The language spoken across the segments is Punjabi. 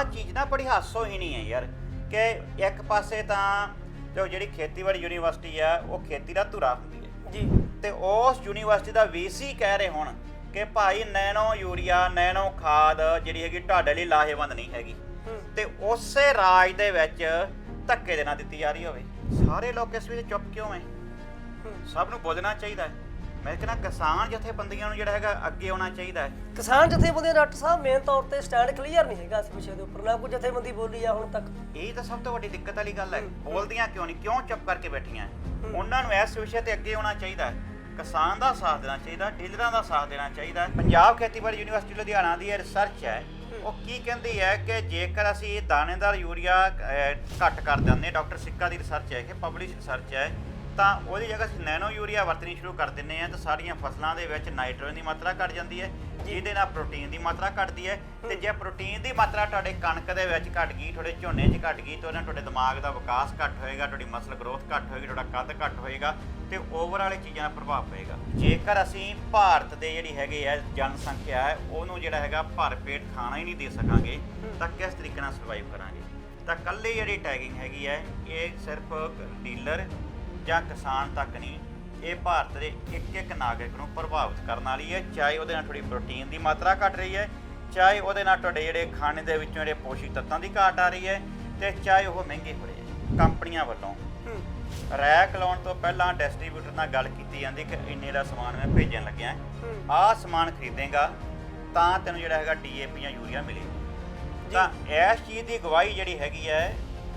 ਆਹ ਚੀਜ਼ ਨਾ ਬੜੀ ਹਾਸੋ ਹੀ ਨਹੀਂ ਹੈ ਯਾਰ ਕਿ ਇੱਕ ਪਾਸੇ ਤਾਂ ਜੋ ਜਿਹੜੀ ਖੇਤੀਬਾੜੀ ਯੂਨੀਵਰਸਿਟੀ ਆ ਉਹ ਖੇਤੀ ਦਾ ਧੁਰਾ ਹੁੰਦੀ ਹੈ। ਜੀ। ਤੇ ਉਸ ਯੂਨੀਵਰਸਿਟੀ ਦਾ ਵੀਸੀ ਕਹਿ ਰਹੇ ਹੁਣ ਕਿ ਭਾਈ ਨੈਨੋ ਯੂਰੀਆ ਨੈਨੋ ਖਾਦ ਜਿਹੜੀ ਹੈਗੀ ਤੁਹਾਡੇ ਲਈ ਲਾਹੇਵੰਦ ਨਹੀਂ ਹੈਗੀ। ਤੇ ਉਸੇ ਰਾਜ ਦੇ ਵਿੱਚ ਧੱਕੇ ਦੇ ਨਾਲ ਦਿੱਤੀ ਜਾ ਰਹੀ ਹੋਵੇ। ਸਾਰੇ ਲੋਕ ਇਸ ਵਿੱਚ ਚੁੱਪ ਕਿਉਂ ਹੂੰ। ਸਭ ਨੂੰ ਬੋਲਣਾ ਚਾਹੀਦਾ ਹੈ। ਮੈਂ ਕਹਿੰਦਾ ਕਿਸਾਨ ਜਥੇਬੰਦੀਆਂ ਨੂੰ ਜਿਹੜਾ ਹੈਗਾ ਅੱਗੇ ਆਉਣਾ ਚਾਹੀਦਾ ਹੈ। ਕਿਸਾਨ ਜਥੇਬੰਦੀਆਂ ਡਾਕਟਰ ਸਾਹਿਬ ਮੇਨ ਤੌਰ ਤੇ ਸਟੈਂਡ ਕਲੀਅਰ ਨਹੀਂ ਹੈਗਾ ਇਸ ਵਿਸ਼ੇ ਦੇ ਉੱਪਰ। ਨਾ ਕੋਈ ਜਥੇਬੰਦੀ ਬੋਲੀ ਆ ਹੁਣ ਤੱਕ। ਇਹ ਤਾਂ ਸਭ ਤੋਂ ਵੱਡੀ ਦਿੱਕਤ ਵਾਲੀ ਗੱਲ ਹੈ। ਬੋਲਦੀਆਂ ਕਿਉਂ ਨਹੀਂ? ਕਿਉਂ ਚੁੱਪ ਕਰਕੇ ਬੈਠੀਆਂ? ਉਹਨਾਂ ਨੂੰ ਇਸ ਵਿਸ਼ੇ ਤੇ ਅੱਗੇ ਆਉਣਾ ਚਾਹੀਦਾ ਹੈ। ਕਿਸਾਨ ਦਾ ਸਾਥ ਦੇਣਾ ਚਾਹੀਦਾ ਡੀਲਰਾਂ ਦਾ ਸਾਥ ਦੇਣਾ ਚਾਹੀਦਾ ਪੰਜਾਬ ਖੇਤੀਬਾੜੀ ਯੂਨੀਵਰਸਿਟੀ ਲੁਧਿਆਣਾ ਦੀ ਇਹ ਰਿਸਰਚ ਹੈ। ਉਹ ਕੀ ਕਹਿੰਦੀ ਹੈ ਕਿ ਜੇਕਰ ਅਸੀਂ ਦਾਣੇਦਾਰ ਯੂਰੀਆ ਘੱਟ ਕਰ ਦਿੰਦੇ ਡਾਕਟਰ ਸਿੱਕਾ ਦੀ ਰਿਸਰਚ ਹੈ ਕਿ ਪਬਲਿਸ਼ ਰਿਸਰਚ ਹੈ ਤਾਂ ਉਹਦੀ ਜਗ੍ਹਾ ਅਸੀਂ ਨੈਨੋ ਯੂਰੀਆ ਵਰਤਣੀ ਸ਼ੁਰੂ ਕਰ ਦਿੰਨੇ ਆ ਤਾਂ ਸਾਰੀਆਂ ਫਸਲਾਂ ਦੇ ਵਿੱਚ ਨਾਈਟ੍ਰੋਜਨ ਦੀ ਮਾਤਰਾ ਘਟ ਜਾਂਦੀ ਹੈ, ਜਿਹਦੇ ਨਾਲ ਪ੍ਰੋਟੀਨ ਦੀ ਮਾਤਰਾ ਘਟਦੀ ਹੈ ਤੇ ਜੇ ਪ੍ਰੋਟੀਨ ਦੀ ਮਾਤਰਾ ਤੁਹਾਡੇ ਕਣਕ ਦੇ ਵਿੱਚ ਘਟ ਗਈ, ਤੁਹਾਡੇ ਝੋਨੇ 'ਚ ਘਟ ਗਈ ਤਾਂ ਉਹਦੇ ਨਾਲ ਤੁਹਾਡੇ ਦਿਮਾਗ ਦਾ ਵਿਕਾਸ ਘੱਟ ਹੋਏਗਾ, ਤੁਹਾਡੀ ਮਸਲ ਗਰੋਥ ਘੱਟ ਹੋਏਗੀ, ਤੁਹਾਡਾ ਕੱਦ ਘੱਟ ਹੋਏਗਾ ਤੇ ਓਵਰਆਲ ਇਹ ਚੀਜ਼ਾਂ ਦਾ ਪ੍ਰਭਾਵ ਪਏਗਾ। ਜੇਕਰ ਅਸੀਂ ਭਾਰਤ ਦੇ ਜਿਹੜੀ ਹੈਗੇ ਆ ਜਨਸੰਖਿਆ ਹੈ, ਉਹਨੂੰ ਜਿਹੜਾ ਹੈਗਾ ਭਰ ਪੇਟ ਖਾਣਾ ਹੀ ਨਹੀਂ ਦੇ ਸਕਾਂਗੇ, ਤਾਂ ਕਿਸ ਤਰੀਕੇ ਨਾਲ ਸਰਵਾਈਵ ਕਰਾਂਗੇ? ਤਾਂ ਕੱਲੀ ਜਿਹੜੀ ਟੈਗਿੰਗ ਹੈਗੀ ਹੈ, ਇਹ ਸਿਰਫ ਡੀਲਰ ਜਾਂ ਕਿਸਾਨ ਤੱਕ ਨਹੀਂ ਇਹ ਭਾਰਤ ਦੇ ਇੱਕ ਇੱਕ ਨਾਗਰਿਕ ਨੂੰ ਪ੍ਰਭਾਵਿਤ ਕਰਨ ਵਾਲੀ ਹੈ। ਚਾਹੇ ਉਹਦੇ ਨਾਲ ਥੋੜੀ ਪ੍ਰੋਟੀਨ ਦੀ ਮਾਤਰਾ ਘਟ ਰਹੀ ਹੈ ਚਾਹੇ ਉਹਦੇ ਨਾਲ ਤੁਹਾਡੇ ਜਿਹੜੇ ਖਾਣੇ ਦੇ ਵਿੱਚੋਂ ਜਿਹੜੇ ਪੋਸ਼ਕ ਤੱਤਾਂ ਦੀ ਘਾਟ ਆ ਰਹੀ ਹੈ ਤੇ ਚਾਹੇ ਉਹ ਮਹਿੰਗੇ ਹੋ ਰਹੇ ਹੈ ਕੰਪਨੀਆਂ ਵੱਲੋਂ। ਰੈਕ ਲਾਉਣ ਤੋਂ ਪਹਿਲਾਂ ਡਿਸਟ੍ਰੀਬਿਊਟਰ ਨਾਲ ਗੱਲ ਕੀਤੀ ਜਾਂਦੀ ਕਿ ਇੰਨੇ ਦਾ ਸਮਾਨ ਮੈਂ ਭੇਜਣ ਲੱਗਿਆ ਆਹ ਸਮਾਨ ਖਰੀਦੇਗਾ ਤਾਂ ਤੈਨੂੰ ਜਿਹੜਾ ਹੈਗਾ ਡੀਏਪੀ ਜਾਂ ਯੂਰੀਆ ਮਿਲੇਗਾ। ਤਾਂ ਇਸ ਚੀਜ਼ ਦੀ ਗਵਾਹੀ ਜਿਹੜੀ ਹੈਗੀ ਹੈ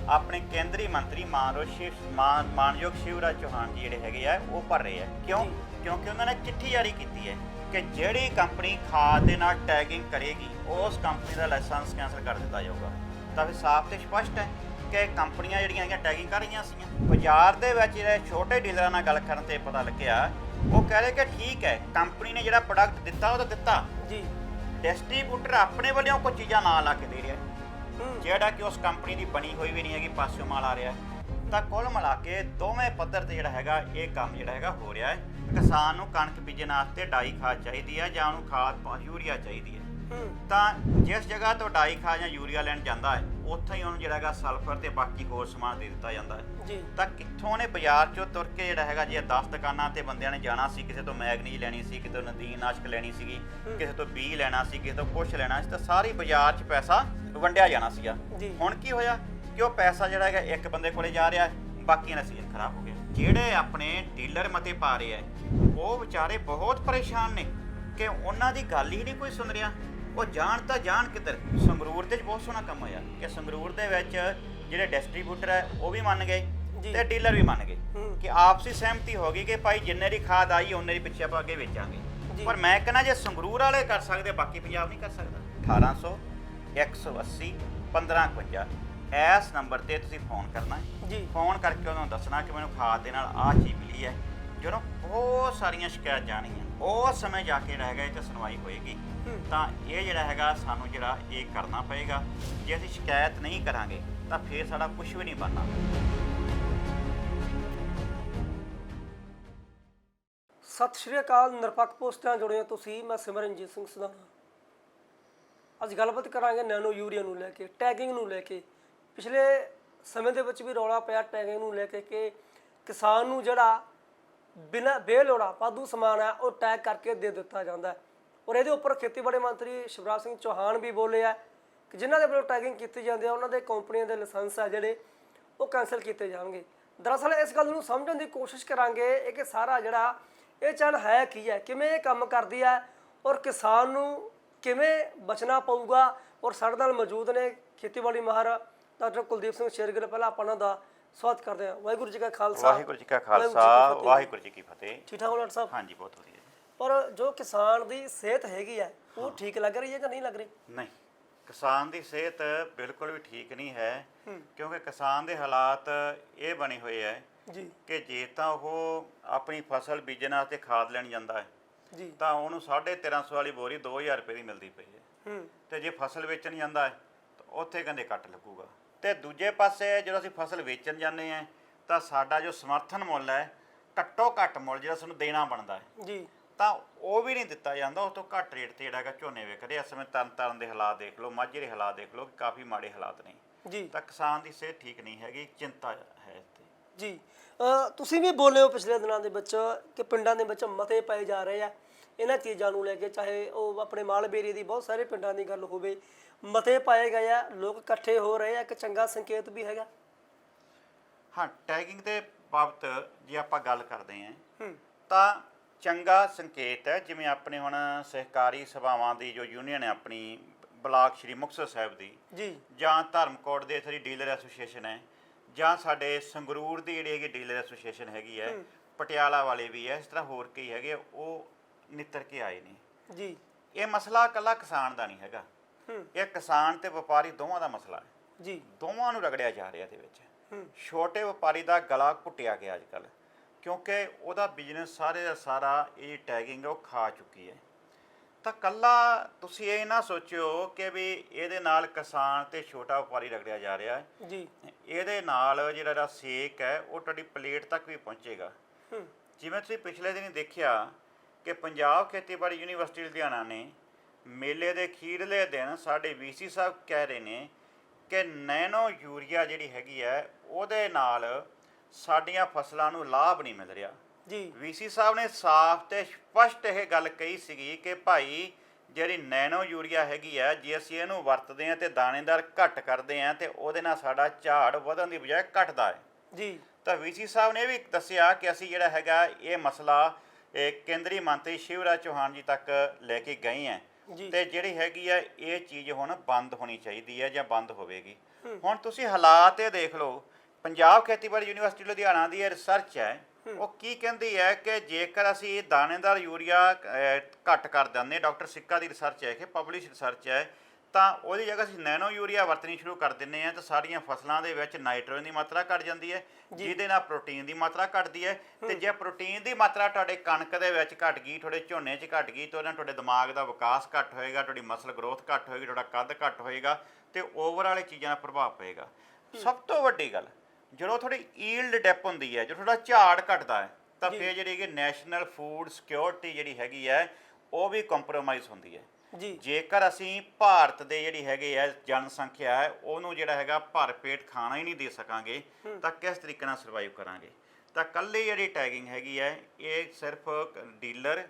ਆਪਣੇ ਕੇਂਦਰੀ ਮੰਤਰੀ ਮਾਨਯੋਗ ਸ਼ਿਵ ਮਾਨ ਮਾਨਯੋਗ ਸ਼ਿਵਰਾਜ ਚੌਹਾਨ ਜੀ ਜਿਹੜੇ ਹੈਗੇ ਆ ਉਹ ਭਰ ਰਹੇ ਆ। ਕਿਉਂ। ਕਿਉਂਕਿ ਉਹਨਾਂ ਨੇ ਚਿੱਠੀ ਜਾਰੀ ਕੀਤੀ ਹੈ ਕਿ ਜਿਹੜੀ ਕੰਪਨੀ ਖਾਦ ਦੇ ਨਾਲ ਟੈਗਿੰਗ ਕਰੇਗੀ ਉਸ ਕੰਪਨੀ ਦਾ ਲਾਇਸੈਂਸ ਕੈਂਸਲ ਕਰ ਦਿੱਤਾ ਜਾਊਗਾ। ਤਾਂ ਫਿਰ ਸਾਫ਼ ਤੇ ਸਪਸ਼ਟ ਹੈ ਕਿ ਕੰਪਨੀਆਂ ਜਿਹੜੀਆਂ ਹੈਗੀਆਂ ਟੈਗਿੰਗ ਕਰ ਰਹੀਆਂ ਸੀਗੀਆਂ। ਬਾਜ਼ਾਰ ਦੇ ਵਿੱਚ ਜਿਹੜੇ ਛੋਟੇ ਡੀਲਰਾਂ ਨਾਲ ਗੱਲ ਕਰਨ ਤੇ ਪਤਾ ਲੱਗਿਆ ਉਹ ਕਹਿ ਰਹੇ ਕਿ ਠੀਕ ਹੈ ਕੰਪਨੀ ਨੇ ਜਿਹੜਾ ਪ੍ਰੋਡਕਟ ਦਿੱਤਾ ਉਹ ਤਾਂ ਦਿੱਤਾ। ਜੀ। ਡਿਸਟ੍ਰੀਬਿਊਟਰ ਆਪਣੇ ਵੱਲੋਂ ਕੋਈ ਚੀਜ਼ਾਂ ਨਾ ਲਾ ਕੇ ਦੇ ਰਿਹਾ। ਜਿਹੜਾ ਕਿ ਉਸ ਕੰਪਨੀ ਦੀ ਬਣੀ ਹੋਈ ਵੀ ਨਹੀਂ ਹੈਗੀ, ਪਾਸਿਓਂ ਮਾਲ ਆ ਰਿਹਾ ਹੈ। ਤਾਂ ਕੁੱਲ ਮਿਲਾ ਕੇ ਦੋਵੇਂ ਪੱਧਰ ਤੇ ਜਿਹੜਾ ਹੈਗਾ, ਇਹ ਕੰਮ ਜਿਹੜਾ ਹੈਗਾ ਹੋ ਰਿਹਾ ਹੈ ਕਿਸਾਨ ਨੂੰ ਕਣਕ ਬੀਜਣ ਵਾਸਤੇ ਡਾਈ ਖਾਦ ਚਾਹੀਦੀ ਹੈ ਜਾਂ ਉਹਨੂੰ ਖਾਦ ਪਾ- ਯੂਰੀਆ ਚਾਹੀਦੀ ਹੈ ਤਾਂ ਜਿਸ ਜਗ੍ਹਾ ਤੋਂ ਡਾਈ ਖਾਦ ਜਾਂ ਯੂਰੀਆ ਲੈਣ ਜਾਂਦਾ ਹੈ ਉੱਥੇ ਹੀ ਉਹਨੂੰ ਜਿਹੜਾ ਹੈਗਾ ਸਲਫਰ ਤੇ ਬਾਕੀ ਹੋਰ ਸਮਾਨ ਦੇ ਦਿੱਤਾ ਜਾਂਦਾ ਹੈ। ਜੀ। ਤਾਂ ਕਿੱਥੋਂ ਨੇ ਬਾਜ਼ਾਰ ਚੋਂ ਤੁਰ ਕੇ ਜਿਹੜਾ ਹੈਗਾ ਜੇ 10 ਦੁਕਾਨਾਂ ਤੇ ਬੰਦਿਆਂ ਨੇ ਜਾਣਾ ਸੀ ਕਿਸੇ ਤੋਂ ਮੈਗਨੀਜ ਲੈਣੀ ਸੀ ਕਿਸੇ ਤੋਂ ਨਦੀਨ ਨਾਸ਼ਕ ਲੈਣੀ ਸੀਗੀ। ਕਿਸੇ ਤੋਂ ਬੀ ਲੈਣਾ ਸੀ ਕਿਸੇ ਤੋਂ ਕੁਛ ਲੈਣਾ ਸੀ ਤਾਂ ਸਾਰੀ ਬਾਜ਼ਾਰ 'ਚ ਪੈਸਾ ਵੰਡਿਆ ਜਾਣਾ ਸੀਗਾ। ਹੁਣ ਕੀ ਹੋਇਆ? ਕਿ ਉਹ ਪੈਸਾ ਜਿਹੜਾ ਹੈਗਾ ਇੱਕ ਬੰਦੇ ਕੋਲੇ ਜਾ ਰਿਹਾ ਹੈ, ਬਾਕੀਆਂ ਦਾ ਸੀਜ਼ਨ ਖਰਾਬ ਹੋ ਗਿਆ। ਜਿਹੜੇ ਆਪਣੇ ਡੀਲਰ ਮਤੇ ਪਾ ਰਹੇ ਆ ਉਹ ਵਿਚਾਰੇ ਬਹੁਤ ਪਰੇਸ਼ਾਨ ਨੇ ਕਿ ਉਹਨਾਂ ਦੀ ਗੱਲ ਹੀ ਨਹੀਂ ਕੋਈ ਸੁਣ ਰਿਹਾ। ਉਹ ਜਾਣ ਤਾਂ ਜਾਣ ਕਿੱਧਰ ਸੰਗਰੂਰ ਦੇ ਵਿੱਚ ਬਹੁਤ ਸੋਹਣਾ ਕੰਮ ਹੋਇਆ ਕਿ ਸੰਗਰੂਰ ਦੇ ਵਿੱਚ ਜਿਹੜੇ ਡਿਸਟ੍ਰੀਬਿਊਟਰ ਹੈ ਉਹ ਵੀ ਮੰਨ ਗਏ। ਤੇ ਡੀਲਰ ਵੀ ਮੰਨ ਗਏ। ਕਿ ਆਪਸੀ ਸਹਿਮਤੀ ਹੋ ਗਈ ਕਿ ਭਾਈ ਜਿੰਨੇ ਦੀ ਖਾਦ ਆਈ ਉਹਨੇ ਦੀ ਪਿੱਛੇ ਆਪਾਂ ਅੱਗੇ ਵੇਚਾਂਗੇ। ਪਰ ਮੈਂ ਕਹਿੰਦਾ ਜੇ ਸੰਗਰੂਰ ਵਾਲੇ ਕਰ ਸਕਦੇ ਬਾਕੀ ਪੰਜਾਬ ਨਹੀਂ ਕਰ ਸਕਦਾ 1800 180 1551 ਇਸ ਨੰਬਰ ਤੇ ਤੁਸੀਂ ਫੋਨ ਕਰਨਾ ਹੈ ਜੀ ਫੋਨ ਕਰਕੇ ਉਹਨਾਂ ਨੂੰ ਦੱਸਣਾ ਕਿ ਮੈਨੂੰ ਖਾਦ ਦੇ ਨਾਲ ਆਹ ਚੀਜ਼ ਮਿਲੀ ਹੈ ਜਦੋਂ ਬਹੁਤ ਸਾਰੀਆਂ ਸ਼ਿਕਾਇਤ ਜਾਣੀਆਂ ਉਹ ਸਮੇਂ ਜਾ ਕੇ ਰਹੇਗਾ ਇਹ ਤੇ ਸੁਣਵਾਈ ਹੋਏਗੀ। ਤਾਂ ਇਹ ਜਿਹੜਾ ਹੈਗਾ ਸਾਨੂੰ ਜਿਹੜਾ ਇਹ ਕਰਨਾ ਪਏਗਾ। ਜੇ ਅਸੀਂ ਸ਼ਿਕਾਇਤ ਨਹੀਂ ਕਰਾਂਗੇ, ਤਾਂ ਫੇਰ ਸਾਡਾ ਕੁਝ ਵੀ ਨਹੀਂ ਬਣਨਾ। ਸਤਿ ਸ਼੍ਰੀ ਅਕਾਲ, ਨਿਰਪੱਖ ਪੋਸਟ ਨਾਲ ਜੁੜੇ ਹੋ ਤੁਸੀਂ, ਮੈਂ ਸਿਮਰਨਜੀਤ ਸਿੰਘ ਸਦਾਨਾ ਅੱਜ ਗੱਲਬਾਤ ਕਰਾਂਗੇ ਨੈਨੋ ਯੂਰੀਆ ਨੂੰ ਲੈ ਕੇ ਟੈਗਿੰਗ ਨੂੰ ਲੈ ਕੇ। ਪਿਛਲੇ ਸਮੇਂ ਦੇ ਵਿੱਚ ਵੀ ਰੌਲਾ ਪਿਆ ਟੈਗਿੰਗ ਨੂੰ ਲੈ ਕੇ ਕਿ ਕਿਸਾਨ ਨੂੰ ਜਿਹੜਾ ਬਿਨਾਂ ਬੇਲੋੜਾ ਵਾਧੂ ਸਮਾਨ ਹੈ, ਉਹ ਟੈਗ ਕਰਕੇ ਦੇ ਦਿੱਤਾ ਜਾਂਦਾ ਹੈ। ਔਰ ਇਹਦੇ ਉੱਪਰ ਖੇਤੀਬਾੜੀ ਮੰਤਰੀ ਸ਼ਿਵਰਾਜ ਸਿੰਘ ਚੌਹਾਨ ਵੀ ਬੋਲੇ ਆ ਕਿ ਜਿਨ੍ਹਾਂ ਦੇ ਵੱਲੋਂ ਟੈਗਿੰਗ ਕੀਤੀ ਜਾਂਦੀ ਹੈ ਉਹਨਾਂ ਦੇ ਕੰਪਨੀਆਂ ਦੇ ਲਾਇਸੈਂਸ ਆ ਜਿਹੜੇ ਉਹ ਕੈਨਸਲ ਕੀਤੇ ਜਾਣਗੇ। ਦਰਅਸਲ ਇਸ ਗੱਲ ਨੂੰ ਸਮਝਣ ਦੀ ਕੋਸ਼ਿਸ਼ ਕਰਾਂਗੇ ਇਹ ਕਿ ਸਾਰਾ ਜਿਹੜਾ ਇਹ ਚੱਲ ਹੈ ਕੀ ਹੈ ਕਿਵੇਂ ਇਹ ਕੰਮ ਕਰਦੀ ਹੈ ਔਰ ਕਿਸਾਨ ਨੂੰ ਕਿਵੇਂ ਬਚਣਾ ਪਊਗਾ ਔਰ ਸਾਡੇ ਨਾਲ ਮੌਜੂਦ ਨੇ ਖੇਤੀਬਾੜੀ ਮਾਹਰ ਡਾਕਟਰ ਕੁਲਦੀਪ ਸਿੰਘ ਸ਼ੇਰਗਿੱਲ ਪਹਿਲਾਂ ਆਪਾਂ ਉਹਨਾਂ ਦਾ ਸਵਾਗਤ ਕਰਦੇ ਹਾਂ। ਵਾਹਿਗੁਰੂ ਜੀ ਕਾ ਖਾਲਸਾ। ਵਾਹਿਗੁਰੂ ਜੀ ਕਾ ਖਾਲਸਾ। ਵਾਹਿਗੁਰੂ ਜੀ ਕੀ ਫਤਿਹ। ਠੀਕ ਠਾਕ ਹੋ ਡਾਕਟਰ ਸਾਹਿਬ? ਹਾਂਜੀ ਬਹੁਤ ਵਧੀਆ ਪਰ ਜੋ ਕਿਸਾਨ ਦੀ ਸਿਹਤ ਹੈਗੀ ਹੈ ਉਹ ਠੀਕ ਲੱਗ ਰਹੀ ਹੈ ਜਾਂ ਨਹੀਂ ਲੱਗ ਰਹੀ? ਨਹੀਂ। ਕਿਸਾਨ ਦੀ ਸਿਹਤ ਬਿਲਕੁਲ ਵੀ ਠੀਕ ਨਹੀਂ ਹੈ। ਕਿਉਂਕਿ ਕਿਸਾਨ ਦੇ ਹਾਲਾਤ ਇਹ ਬਣੇ ਹੋਏ ਹੈ ਜੀ। ਕਿ ਜੇ ਤਾਂ ਉਹ ਆਪਣੀ ਫਸਲ ਬੀਜਣ ਵਾਸਤੇ ਖਾਦ ਲੈਣ ਜਾਂਦਾ ਹੈ ਜੀ। ਤਾਂ ਉਹਨੂੰ 1350 ਵਾਲੀ ਬੋਰੀ 2000 ਰੁਪਏ ਦੀ ਮਿਲਦੀ ਪਈ ਹੈ। ਹੂੰ। ਤੇ ਜੇ ਫਸਲ ਵੇਚਣ ਜਾਂਦਾ ਹੈ ਤਾਂ ਉੱਥੇ ਕਹਿੰਦੇ ਕੱਟ ਲੱਗੂਗਾ। ਤੇ ਦੂਜੇ ਪਾਸੇ ਜਦੋਂ ਅਸੀਂ ਫਸਲ ਵੇਚਣ ਜਾਂਦੇ ਹਾਂ ਤਾਂ ਸਾਡਾ ਜੋ ਸਮਰਥਨ ਮੁੱਲ ਹੈ ਘੱਟੋ ਘੱਟ ਮੁੱਲ ਜਿਹੜਾ ਸਾਨੂੰ ਦੇਣਾ ਬਣਦਾ ਹੈ। ਜੀ। ਤਾਂ ਉਹ ਵੀ ਨਹੀਂ ਦਿੱਤਾ ਜਾਂਦਾ ਉਸ ਤੋਂ ਘੱਟ ਰੇਟ ਤੇ ਜਿਹੜਾ ਹੈਗਾ ਝੋਨੇ ਵਿਕ ਰਹੇ ਇਸ ਸਮੇਂ ਤਰਨ ਤਾਰਨ ਦੇ ਹਾਲਾਤ ਦੇਖ ਲਓ ਮਾਝੇ ਦੇ ਹਾਲਾਤ ਦੇਖ ਲਓ ਕਿ ਕਾਫੀ ਮਾੜੇ ਹਾਲਾਤ ਨੇ। ਜੀ। ਤਾਂ ਕਿਸਾਨ ਦੀ ਸਿਹਤ ਠੀਕ ਨਹੀਂ ਹੈਗੀ ਚਿੰਤਾ ਹੈ ਤੇ ਜੀ। ਤੁਸੀਂ ਵੀ ਬੋਲੇ ਹੋ ਪਿਛਲੇ ਦਿਨਾਂ ਦੇ ਵਿੱਚ ਕਿ ਪਿੰਡਾਂ ਦੇ ਵਿੱਚ ਮਤੇ ਪਏ ਜਾ ਰਹੇ ਆ। ਇਹਨਾਂ ਚੀਜ਼ਾਂ ਨੂੰ ਲੈ ਕੇ ਚਾਹੇ ਉਹ ਆਪਣੇ ਮਾਲਬੇਰੀ ਦੀ ਬਹੁਤ ਸਾਰੇ ਪਿੰਡਾਂ ਦੀ ਗੱਲ ਹੋਵੇ ਮਤੇ ਪਾਏ ਗਏ ਆ ਲੋਕ ਇਕੱਠੇ ਹੋ ਰਹੇ ਆ ਇੱਕ ਚੰਗਾ ਸੰਕੇਤ ਵੀ ਹੈਗਾ। ਹਾਂ ਟੈਗਿੰਗ ਦੇ ਬਾਬਤ ਜੇ ਆਪਾਂ ਗੱਲ ਕਰਦੇ ਹੂੰ। ਤਾਂ ਚੰਗਾ ਸੰਕੇਤ ਹੈ ਜਿਵੇਂ ਆਪਣੇ ਹੁਣ ਸਹਿਕਾਰੀ ਸਭਾਵਾਂ ਦੀ ਜੋ ਯੂਨੀਅਨ ਹੈ ਆਪਣੀ ਬਲਾਕ ਸ਼੍ਰੀ ਮੁਕਤਸਰ ਸਾਹਿਬ ਦੀ ਜੀ। ਜਾਂ ਧਰਮਕੋਟ ਦੇ ਇਥਰੀ ਡੀਲਰ ਐਸੋਸੀਏਸ਼ਨ ਹੈ ਜਾਂ ਸਾਡੇ ਸੰਗਰੂਰ ਦੀ ਜਿਹੜੀ ਹੈਗੀ ਡੀਲਰ ਐਸੋਸੀਏਸ਼ਨ ਹੈਗੀ ਹੈ ਪਟਿਆਲਾ ਵਾਲੇ ਵੀ ਹੈ ਇਸ ਤਰ੍ਹਾਂ ਹੋਰ ਕਈ ਹੈਗੇ ਉਹ ਨਿੱਤਰ ਕੇ ਆਏ ਨੇ। ਜੀ। ਇਹ ਮਸਲਾ ਇਕੱਲਾ ਕਿਸਾਨ ਦਾ ਨਹੀਂ ਹੈਗਾ। ਇਹ ਕਿਸਾਨ ਤੇ ਵਪਾਰੀ ਦੋਵਾਂ ਦਾ ਮਸਲਾ ਹੈ। ਜੀ। ਦੋਵਾਂ ਨੂੰ ਰਗੜਿਆ ਜਾ ਰਿਹਾ ਇਹਦੇ ਵਿੱਚ। ਛੋਟੇ ਵਪਾਰੀ ਦਾ ਗਲਾ ਘੁੱਟਿਆ ਗਿਆ ਅੱਜ ਕੱਲ ਕਿਉਂਕਿ ਉਹਦਾ ਬਿਜ਼ਨਸ ਸਾਰੇ ਦਾ ਸਾਰਾ ਇਹ ਟੈਗਿੰਗ ਉਹ ਖਾ ਚੁੱਕੀ ਹੈ। ਤਾਂ ਕੱਲਾ ਤੁਸੀਂ ਇਹ ਨਾ ਸੋਚਿਓ ਕਿ ਵੀ ਇਹਦੇ ਨਾਲ ਕਿਸਾਨ ਤੇ ਛੋਟਾ ਵਪਾਰੀ ਰਗੜਿਆ ਜਾ ਰਿਹਾ ਹੈ। ਜੀ। ਇਹਦੇ ਨਾਲ ਜਿਹੜਾ ਇਹਦਾ ਸੇਕ ਹੈ ਉਹ ਤੁਹਾਡੀ ਪਲੇਟ ਤੱਕ ਵੀ ਪਹੁੰਚੇਗਾ। ਜਿਵੇਂ ਤੁਸੀਂ ਪਿਛਲੇ ਦਿਨ ਦੇਖਿਆ ਕਿ ਪੰਜਾਬ ਖੇਤੀਬਾੜੀ ਯੂਨੀਵਰਸਿਟੀ ਲੁਧਿਆਣਾ ਨੇ ਮੇਲੇ ਦੇ ਅਖੀਰਲੇ ਦਿਨ ਸਾਡੇ ਵੀਸੀ ਸਾਹਿਬ ਕਹਿ ਰਹੇ ਨੇ ਕਿ ਨੈਨੋ ਯੂਰੀਆ ਜਿਹੜੀ ਹੈਗੀ ਹੈ ਉਹਦੇ ਨਾਲ ਸਾਡੀਆਂ ਫਸਲਾਂ ਨੂੰ ਲਾਭ ਨਹੀਂ ਮਿਲ ਰਿਹਾ। ਜੀ। ਵੀਸੀ ਸਾਹਿਬ ਨੇ ਸਾਫ਼ ਤੇ ਸਪਸ਼ਟ ਇਹ ਗੱਲ ਕਹੀ ਸੀਗੀ ਕਿ ਭਾਈ ਜਿਹੜੀ ਨੈਨੋ ਯੂਰੀਆ ਹੈਗੀ ਹੈ ਜੇ ਅਸੀਂ ਇਹਨੂੰ ਵਰਤਦੇ ਹਾਂ ਤੇ ਦਾਣੇਦਾਰ ਘੱਟ ਕਰਦੇ ਹਾਂ ਤੇ ਉਹਦੇ ਨਾਲ ਸਾਡਾ ਝਾੜ ਵਧਣ ਦੀ ਬਜਾਏ ਘਟਦਾ ਹੈ। ਜੀ। ਤਾਂ ਵੀਸੀ ਸਾਹਿਬ ਨੇ ਵੀ ਦੱਸਿਆ ਕਿ ਅਸੀਂ ਜਿਹੜਾ ਹੈਗਾ ਇਹ ਮਸਲਾ ਇਹ ਕੇਂਦਰੀ ਮੰਤਰੀ ਸ਼ਿਵਰਾਜ ਚੌਹਾਨ ਜੀ ਤੱਕ ਲੈ ਕੇ ਗਏ ਜੀ। ਤੇ ਜਿਹੜੀ ਹੈਗੀ ਆ ਇਹ ਚੀਜ਼ ਹੁਣ ਬੰਦ ਹੋਣੀ ਚਾਹੀਦੀ ਹੈ ਜਾਂ ਬੰਦ ਹੋਵੇਗੀ। ਹੁਣ ਤੁਸੀਂ ਹਾਲਾਤ ਇਹ ਦੇਖ ਲਓ ਪੰਜਾਬ ਖੇਤੀਬਾੜੀ ਯੂਨੀਵਰਸਿਟੀ ਲੁਧਿਆਣਾ ਦੀ ਇਹ ਰਿਸਰਚ ਹੈ ਉਹ ਕੀ ਕਹਿੰਦੀ ਹੈ ਕਿ ਜੇਕਰ ਅਸੀਂ ਦਾਣੇਦਾਰ ਯੂਰੀਆ ਘੱਟ ਕਰ ਦਿੰਦੇ ਡਾਕਟਰ ਸਿੱਕਾ ਦੀ ਰਿਸਰਚ ਹੈ ਕਿ ਪਬਲਿਸ਼ ਰਿਸਰਚ ਹੈ ਤਾਂ ਉਹਦੀ ਜਗ੍ਹਾ ਅਸੀਂ ਨੈਨੋ ਯੂਰੀਆ ਵਰਤਣੀ ਸ਼ੁਰੂ ਕਰ ਦਿੰਨੇ ਆ ਤਾਂ ਸਾਡੀਆਂ ਫਸਲਾਂ ਦੇ ਵਿੱਚ ਨਾਈਟ੍ਰੋਜਨ ਦੀ ਮਾਤਰਾ ਘਟ ਜਾਂਦੀ ਹੈ ਜਿਹਦੇ ਨਾਲ ਪ੍ਰੋਟੀਨ ਦੀ ਮਾਤਰਾ ਘਟਦੀ ਹੈ ਤੇ ਜੇ ਪ੍ਰੋਟੀਨ ਦੀ ਮਾਤਰਾ ਤੁਹਾਡੇ ਕਣਕ ਦੇ ਵਿੱਚ ਘਟ ਗਈ ਤੁਹਾਡੇ ਝੋਨੇ 'ਚ ਘਟ ਗਈ ਤਾਂ ਉਹਦੇ ਨਾਲ ਤੁਹਾਡੇ ਦਿਮਾਗ ਦਾ ਵਿਕਾਸ ਘੱਟ ਹੋਏਗਾ ਤੁਹਾਡੀ ਮਸਲ ਗਰੋਥ ਘੱਟ ਹੋਏਗੀ ਤੁਹਾਡਾ ਕੱਦ ਘੱਟ ਹੋਏਗਾ ਤੇ ਓਵਰਆਲ ਚੀਜ਼ਾਂ ਦਾ ਪ੍ਰਭਾਵ ਪਏਗਾ। ਸਭ ਤੋਂ ਵੱਡੀ ਗੱਲ ਜਦੋਂ ਤੁਹਾਡੀ ਈਲਡ ਡਿਪ ਹੁੰਦੀ ਹੈ ਜਦੋਂ ਤੁਹਾਡਾ ਝਾੜ ਘਟਦਾ ਹੈ ਤਾਂ ਫਿਰ ਜਿਹੜੀ ਕਿ ਨੈਸ਼ਨਲ ਫੂਡ ਸਿਕਿਉਰਿਟੀ ਜਿਹੜੀ ਹੈਗੀ ਹੈ ਉਹ ਵੀ ਕੰਪਰੋਮਾਈਜ਼ ਹੁੰਦੀ ਹੈ। ਜੀ। ਜੇਕਰ ਅਸੀਂ ਭਾਰਤ ਦੇ ਜਿਹੜੀ ਹੈਗੇ ਆ ਜਨਸੰਖਿਆ ਹੈ ਉਹਨੂੰ ਜਿਹੜਾ ਹੈਗਾ ਭਰ ਪੇਟ ਖਾਣਾ ਹੀ ਨਹੀਂ ਦੇ ਸਕਾਂਗੇ ਤਾਂ ਕਿਸ ਤਰੀਕੇ ਨਾਲ ਸਰਵਾਈਵ ਕਰਾਂਗੇ? ਤਾਂ ਕੱਲੀ ਜਿਹੜੀ ਟੈਗਿੰਗ ਹੈਗੀ ਹੈ ਇਹ ਸਿਰਫ ਡੀਲਰ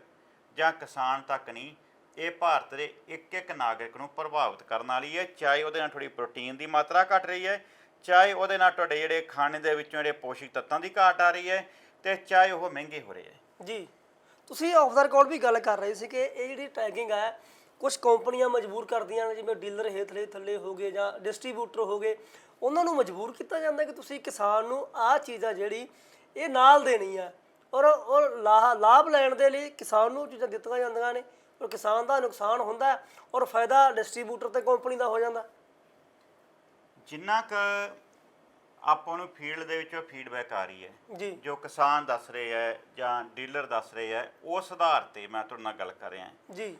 ਜਾਂ ਕਿਸਾਨ ਤੱਕ ਨਹੀਂ ਇਹ ਭਾਰਤ ਦੇ ਇੱਕ ਇੱਕ ਨਾਗਰਿਕ ਨੂੰ ਪ੍ਰਭਾਵਿਤ ਕਰਨ ਵਾਲੀ ਹੈ ਚਾਹੇ ਉਹਦੇ ਨਾਲ ਥੋੜੀ ਪ੍ਰੋਟੀਨ ਦੀ ਮਾਤਰਾ ਘਟ ਰਹੀ ਹੈ ਚਾਹੇ ਉਹਦੇ ਨਾਲ ਤੁਹਾਡੇ ਜਿਹੜੇ ਖਾਣੇ ਦੇ ਵਿੱਚੋਂ ਜਿਹੜੇ ਪੋਸ਼ਿਕ ਤੱਤਾਂ ਦੀ ਘਾਟ ਆ ਰਹੀ ਹੈ ਤੇ ਚਾਹੇ ਉਹ ਮਹਿੰਗੇ ਹੋ ਰਹੇ ਹੈ। ਜੀ, ਤੁਸੀਂ ਆਫ ਦਾ ਰਿਕਾਰਡ ਵੀ ਗੱਲ ਕਰ ਰਹੇ ਸੀ ਕਿ ਇਹ ਜਿਹੜੀ ਟੈਗਿੰਗ ਹੈ ਕੁਝ ਕੰਪਨੀਆਂ ਮਜਬੂਰ ਕਰਦੀਆਂ ਨੇ, ਜਿਵੇਂ ਡੀਲਰ ਹੇਠਲੇ ਥੱਲੇ ਹੋ ਗਏ ਜਾਂ ਡਿਸਟ੍ਰੀਬਿਊਟਰ ਹੋ ਗਏ, ਉਹਨਾਂ ਨੂੰ ਮਜਬੂਰ ਕੀਤਾ ਜਾਂਦਾ ਕਿ ਤੁਸੀਂ ਕਿਸਾਨ ਨੂੰ ਆਹ ਚੀਜ਼ ਆ ਜਿਹੜੀ ਇਹ ਨਾਲ ਦੇਣੀ ਆ ਔਰ ਉਹ ਲਾਹ, ਲਾਭ ਲੈਣ ਦੇ ਲਈ ਕਿਸਾਨ ਨੂੰ ਚੀਜ਼ਾਂ ਦਿੱਤੀਆਂ ਜਾਂਦੀਆਂ ਨੇ ਔਰ ਕਿਸਾਨ ਦਾ ਨੁਕਸਾਨ ਹੁੰਦਾ ਔਰ ਫਾਇਦਾ ਡਿਸਟ੍ਰੀਬਿਊਟਰ ਤੇ ਕੰਪਨੀ ਦਾ ਹੋ ਜਾਂਦਾ। ਜਿੰਨਾ ਕ ਆਪਾਂ ਨੂੰ ਫੀਲਡ ਦੇ ਵਿੱਚੋਂ ਫੀਡਬੈਕ ਆ ਰਹੀ ਹੈ ਜੀ। ਜੋ ਕਿਸਾਨ ਦੱਸ ਰਹੇ ਹੈ ਜਾਂ ਡੀਲਰ ਦੱਸ ਰਹੇ ਹੈ ਉਸ ਆਧਾਰ ਤੇ ਮੈਂ ਤੁਹਾਡੇ ਨਾਲ ਗੱਲ ਕਰ ਰਿਹਾ ਜੀ।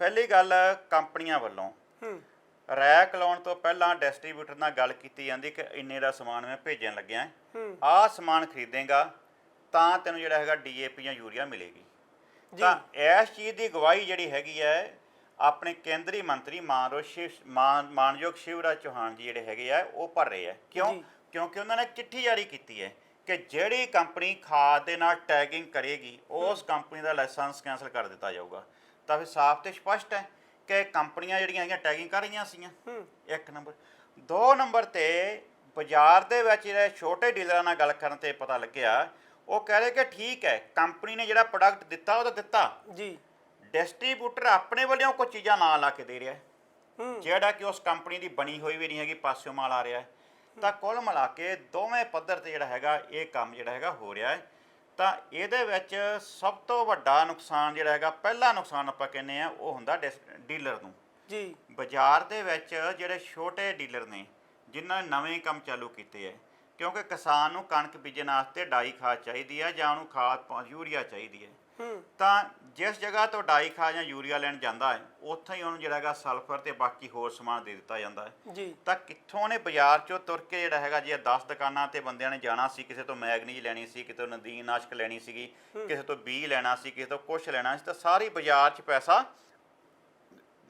ਪਹਿਲੀ ਗੱਲ ਕੰਪਨੀਆਂ ਵੱਲੋਂ ਹੂੰ। ਰੈਕ ਲਾਉਣ ਤੋਂ ਪਹਿਲਾਂ ਡਿਸਟ੍ਰੀਬਿਊਟਰ ਨਾਲ ਗੱਲ ਕੀਤੀ ਜਾਂਦੀ ਕਿ ਇੰਨੇ ਦਾ ਸਮਾਨ ਮੈਂ ਭੇਜਣ ਲੱਗਿਆ। ਹੂੰ। ਆਹ ਸਮਾਨ ਖਰੀਦੇਗਾ ਤਾਂ ਤੈਨੂੰ ਜਿਹੜਾ ਹੈਗਾ ਡੀਏਪੀ ਜਾਂ ਯੂਰੀਆ ਮਿਲੇਗੀ। ਜੀ। ਤਾਂ ਇਸ ਚੀਜ਼ ਦੀ ਗਵਾਹੀ ਜਿਹੜੀ ਹੈਗੀ ਹੈ ਆਪਣੇ ਕੇਂਦਰੀ ਮੰਤਰੀ ਮਾਨਯੋਗ ਸ਼ਿਵ ਮਾਨ- ਮਾਨਯੋਗ ਸ਼ਿਵਰਾਜ ਚੌਹਾਨ ਜੀ ਜਿਹੜੇ ਹੈਗੇ ਆ ਉਹ ਭਰ ਰਹੇ ਆ। ਕਿਉਂ? ਜੀ। ਕਿਉਂਕਿ ਉਹਨਾਂ ਨੇ ਚਿੱਠੀ ਜਾਰੀ ਕੀਤੀ ਹੈ ਕਿ ਜਿਹੜੀ ਕੰਪਨੀ ਖਾਦ ਦੇ ਨਾਲ ਟੈਗਿੰਗ ਕਰੇਗੀ ਉਸ ਕੰਪਨੀ ਦਾ ਲਾਇਸੈਂਸ ਕੈਂਸਲ ਕਰ ਦਿੱਤਾ ਜਾਊਗਾ। ਤਾਂ ਫਿਰ ਸਾਫ਼ ਤੇ ਸਪਸ਼ਟ ਹੈ ਕਿ ਕੰਪਨੀਆਂ ਜਿਹੜੀਆਂ ਹੈਗੀਆਂ ਟੈਗਿੰਗ ਕਰ ਰਹੀਆਂ ਸੀਗੀਆਂ। ਇੱਕ ਨੰਬਰ। ਦੋ ਨੰਬਰ ਤੇ ਬਾਜ਼ਾਰ ਦੇ ਵਿੱਚ ਜਿਹੜੇ ਛੋਟੇ ਡੀਲਰਾਂ ਨਾਲ ਗੱਲ ਕਰਨ ਤੇ ਪਤਾ ਲੱਗਿਆ ਉਹ ਕਹਿ ਰਹੇ ਕਿ ਠੀਕ ਹੈ ਕੰਪਨੀ ਨੇ ਜਿਹੜਾ ਪ੍ਰੋਡਕਟ ਦਿੱਤਾ ਉਹ ਤਾਂ ਦਿੱਤਾ। ਜੀ। ਡਿਸਟ੍ਰੀਬਿਊਟਰ ਆਪਣੇ ਵੱਲੋਂ ਕੁਝ ਚੀਜ਼ਾਂ ਨਾਲ ਲਾ ਕੇ ਦੇ ਰਿਹਾ ਹੈ। ਹੂੰ। ਜਿਹੜਾ ਕਿ ਉਸ ਕੰਪਨੀ ਦੀ ਬਣੀ ਹੋਈ ਵੀ ਨਹੀਂ ਹੈਗੀ ਪਾਸਿਓਂ ਮਾਲ ਆ ਰਿਹਾ ਹੈ। ਤਾਂ ਕੁੱਲ ਮਿਲਾ ਕੇ ਦੋਵੇਂ ਪੱਧਰ ਤੇ ਜਿਹੜਾ ਹੈਗਾ ਇਹ ਕੰਮ ਜਿਹੜਾ ਹੈਗਾ ਹੋ ਰਿਹਾ ਹੈ। ਤਾਂ ਇਹਦੇ ਵਿੱਚ ਸਭ ਤੋਂ ਵੱਡਾ ਨੁਕਸਾਨ ਜਿਹੜਾ ਹੈਗਾ ਪਹਿਲਾ ਨੁਕਸਾਨ ਆਪਾਂ ਕਹਿੰਦੇ ਆ ਉਹ ਹੁੰਦਾ ਡੀਲਰ ਨੂੰ। ਜੀ। ਬਾਜ਼ਾਰ ਦੇ ਵਿੱਚ ਜਿਹੜੇ ਛੋਟੇ ਡੀਲਰ ਨੇ ਜਿਨ੍ਹਾਂ ਨੇ ਨਵੇਂ ਕੰਮ ਚਾਲੂ ਕੀਤੇ ਹੈ ਕਿਉਂਕਿ ਕਿਸਾਨ ਨੂੰ ਕਣਕ ਬੀਜਣ ਵਾਸਤੇ ਡਾਈ ਖਾਦ ਚਾਹੀਦੀ ਹੈ ਜਾਂ ਉਹਨੂੰ ਖਾਦ ਪਾ- ਯੂਰੀਆ ਚਾਹੀਦੀ ਹੂੰ। ਤਾਂ ਜਿਸ ਜਗ੍ਹਾ ਤੋਂ ਡਾਈ ਖਾ ਜਾਂ ਯੂਰੀਆ ਲੈਣ ਜਾਂਦਾ ਹੈ ਉੱਥੇ ਹੀ ਉਹਨੂੰ ਜਿਹੜਾ ਹੈਗਾ ਸਲਫਰ ਤੇ ਬਾਕੀ ਹੋਰ ਸਮਾਨ ਦੇ ਦਿੱਤਾ ਜਾਂਦਾ ਹੈ। ਜੀ। ਤਾਂ ਕਿੱਥੋਂ ਨੇ ਬਾਜ਼ਾਰ ਚੋਂ ਤੁਰ ਕੇ ਜਿਹੜਾ ਹੈਗਾ ਜੇ 10 ਦੁਕਾਨਾਂ ਤੇ ਬੰਦਿਆਂ ਨੇ ਜਾਣਾ ਸੀ ਕਿਸੇ ਤੋਂ ਮੈਗਨੀਜ ਲੈਣੀ ਸੀ ਤੋਂ ਨਦੀਨ ਨਾਸ਼ਕ ਲੈਣੀ ਸੀਗੀ ਕਿਸੇ ਤੋਂ ਬੀ ਲੈਣਾ ਸੀ ਕਿਸੇ ਤੋਂ ਕੁਛ ਲੈਣਾ ਸੀ ਤਾਂ ਸਾਰੀ ਬਾਜ਼ਾਰ 'ਚ ਪੈਸਾ